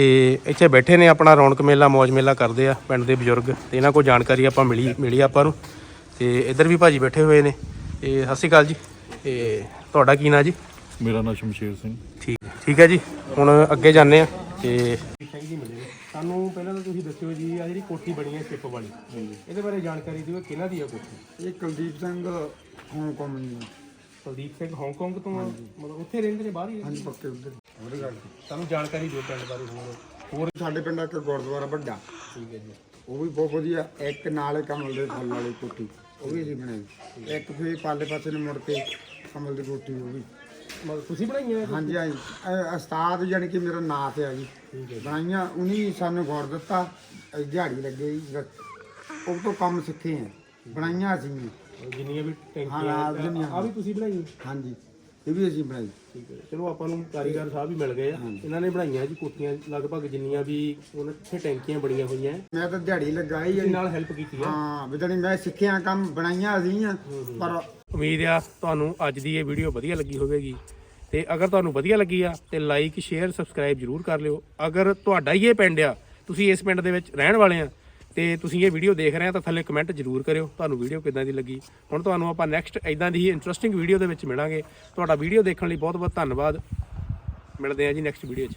ਇੱਥੇ ਬੈਠੇ ਨੇ ਆਪਣਾ ਰੌਣਕ ਮੇਲਾ ਮੌਜ ਮੇਲਾ ਕਰਦੇ ਆ ਪਿੰਡ ਦੇ ਬਜ਼ੁਰਗ। ਤੇ ਇਹਨਾਂ ਕੋਲ ਜਾਣਕਾਰੀ ਆਪਾਂ ਮਿਲੀ ਮਿਲੀ ਆਪਾਂ ਨੂੰ। ਤੇ ਇੱਧਰ ਵੀ ਭਾਜੀ ਬੈਠੇ ਹੋਏ ਨੇ। ਤੇ ਸਤਿ ਸ਼੍ਰੀ ਅਕਾਲ ਜੀ। ਤੇ ਤੁਹਾਡਾ ਕੀ ਨਾਂ ਜੀ? ਮੇਰਾ ਨਾਮ ਸ਼ਮਸ਼ੇਰ ਸਿੰਘ। ਠੀਕ ਠੀਕ ਹੈ ਜੀ। ਹੁਣ ਅੱਗੇ ਜਾਂਦੇ ਆ ਤੇ ਸਿੰਘ ਜੀ ਮਿਲੇ ਸਾਨੂੰ ਪਹਿਲਾਂ ਤਾਂ ਤੁਸੀਂ ਦੱਸਿਓ ਜੀ ਆ ਜਿਹੜੀ ਕੋਠੀ ਬਣੀ ਹੈ ਸ਼ਿਪ ਵਾਲੀ ਇਹਦੇ ਬਾਰੇ ਜਾਣਕਾਰੀ ਦਿਓ ਕਿਹਨਾਂ ਦੀ ਹੈ ਕੋਠੀ? ਇਹ Kuldeep Singh Hong Kong Kuldeep Singh Hong Kong ਤੋਂ ਆ? ਮਤਲਬ ਉੱਥੇ ਰਹਿੰਦੇ ਨੇ ਬਾਹਰ ਹੀ ਹਾਂਜੀ ਪੱਕੇ ਉਧਰ। ਉਹਦੀ ਗੱਲ ਸਾਨੂੰ ਜਾਣਕਾਰੀ ਦਿਓ ਪਿੰਡ ਬਾਰੇ ਹੋਰ। ਹੋਰ ਸਾਡੇ ਪਿੰਡ ਇੱਕ ਗੁਰਦੁਆਰਾ ਵੱਡਾ। ਠੀਕ ਹੈ ਜੀ। ਉਹ ਵੀ ਬਹੁਤ ਵਧੀਆ ਇੱਕ ਨਾਲੇ ਕਮਲ ਦੇ ਫੁੱਲ ਵਾਲੀ ਕੋਠੀ ਉਹ ਵੀ ਅਸੀਂ ਬਣਾਈ। ਇੱਕ ਫੇਰ ਪਾਲੇ ਪਾਸੇ ਨੂੰ ਮੁੜ ਕੇ ਕਮਲ ਦੀ ਕੋਠੀ ਉਹ ਵੀ। ਮਤਲਬ ਤੁਸੀਂ ਬਣਾਈਆਂ ਇਹ? ਹਾਂਜੀ ਹਾਂਜੀ। ਉਸਤਾਦ ਜਾਣੀ ਕਿ ਮੇਰਾ ਨਾਂ ਤੇ ਆ ਜੀ। ਬਣਾਈਆਂ ਉਨੀ ਸਾਨੂੰ ਗੁਰ ਦਿੱਤਾ ਅਸੀਂ ਦਿਹਾੜੀ ਲੱਗੇ ਜੀ ਉਹ ਤੋਂ ਕੰਮ ਸਿੱਖੇ ਆ। ਬਣਾਈਆਂ ਅਸੀਂ। ਜਿੰਨੀਆਂ ਵੀ ਹਾਂ, ਟੈਂਕੀਆਂ। ਆ ਵੀ ਤੁਸੀਂ ਬਣਾਈ ਹਾਂਜੀ। ਇਹ ਵੀ ਅਸੀਂ ਬਣਾਈ। ਠੀਕ ਹੈ। ਚਲੋ ਆਪਾਂ ਨੂੰ ਕਾਰੀਗਰ ਸਾਹਿਬ ਵੀ ਮਿਲ ਗਏ ਆ। ਇਹਨਾਂ ਨੇ ਬਣਾਈਆਂ ਜੀ ਕੋਠੀਆਂ ਲਗਭਗ ਜਿੰਨੀਆਂ ਵੀ ਉਹਨਾਂ ਇੱਥੇ ਟੈਂਕੀਆਂ ਬਣੀਆਂ ਹੋਈਆਂ। ਮੈਂ ਤਾਂ ਦਿਹਾੜੀ ਲਗਾਈ ਨਾਲ ਹੈਲਪ ਕੀਤੀ ਆ। ਹਾਂ ਵਿਦਣੀ ਮੈਂ ਸਿੱਖਿਆ ਕੰਮ ਬਣਾਈਆਂ ਅਸੀਂ ਪਰ ਉਮੀਦ ਆ ਤੁਹਾਨੂੰ ਅੱਜ ਦੀ ਇਹ ਵੀਡੀਓ ਵਧੀਆ ਲੱਗੀ ਹੋਵੇਗੀ। ਤੇ ਅਗਰ ਤੁਹਾਨੂੰ ਵਧੀਆ ਲੱਗੀ ਆ ਤੇ ਲਾਈਕ ਸ਼ੇਅਰ ਸਬਸਕ੍ਰਾਈਬ ਜਰੂਰ ਕਰ ਲਿਓ। ਅਗਰ ਤੁਹਾਡਾ ਹੀ ਇਹ ਪਿੰਡ ਆ ਤੁਸੀਂ ਇਸ ਪਿੰਡ ਦੇ ਵਿੱਚ ਰਹਿਣ ਵਾਲੇ ਆ ਤੇ ਤੁਸੀਂ ਇਹ ਵੀਡੀਓ ਦੇਖ ਰਹੇ ਆ ਤਾਂ ਥੱਲੇ ਕਮੈਂਟ ਜਰੂਰ ਕਰਿਓ, ਤੁਹਾਨੂੰ ਵੀਡੀਓ ਕਿੱਦਾਂ ਦੀ ਲੱਗੀ। ਹੁਣ ਤੁਹਾਨੂੰ ਆਪਾਂ ਨੈਕਸਟ ਇਦਾਂ ਦੀ ਹੀ ਇੰਟਰਸਟਿੰਗ ਵੀਡੀਓ ਦੇ ਵਿੱਚ ਮਿਲਾਂਗੇ। ਤੁਹਾਡਾ ਵੀਡੀਓ ਦੇਖਣ ਲਈ ਬਹੁਤ ਬਹੁਤ ਧੰਨਵਾਦ। ਮਿਲਦੇ ਆ ਜੀ ਨੈਕਸਟ ਵੀਡੀਓ 'ਚ।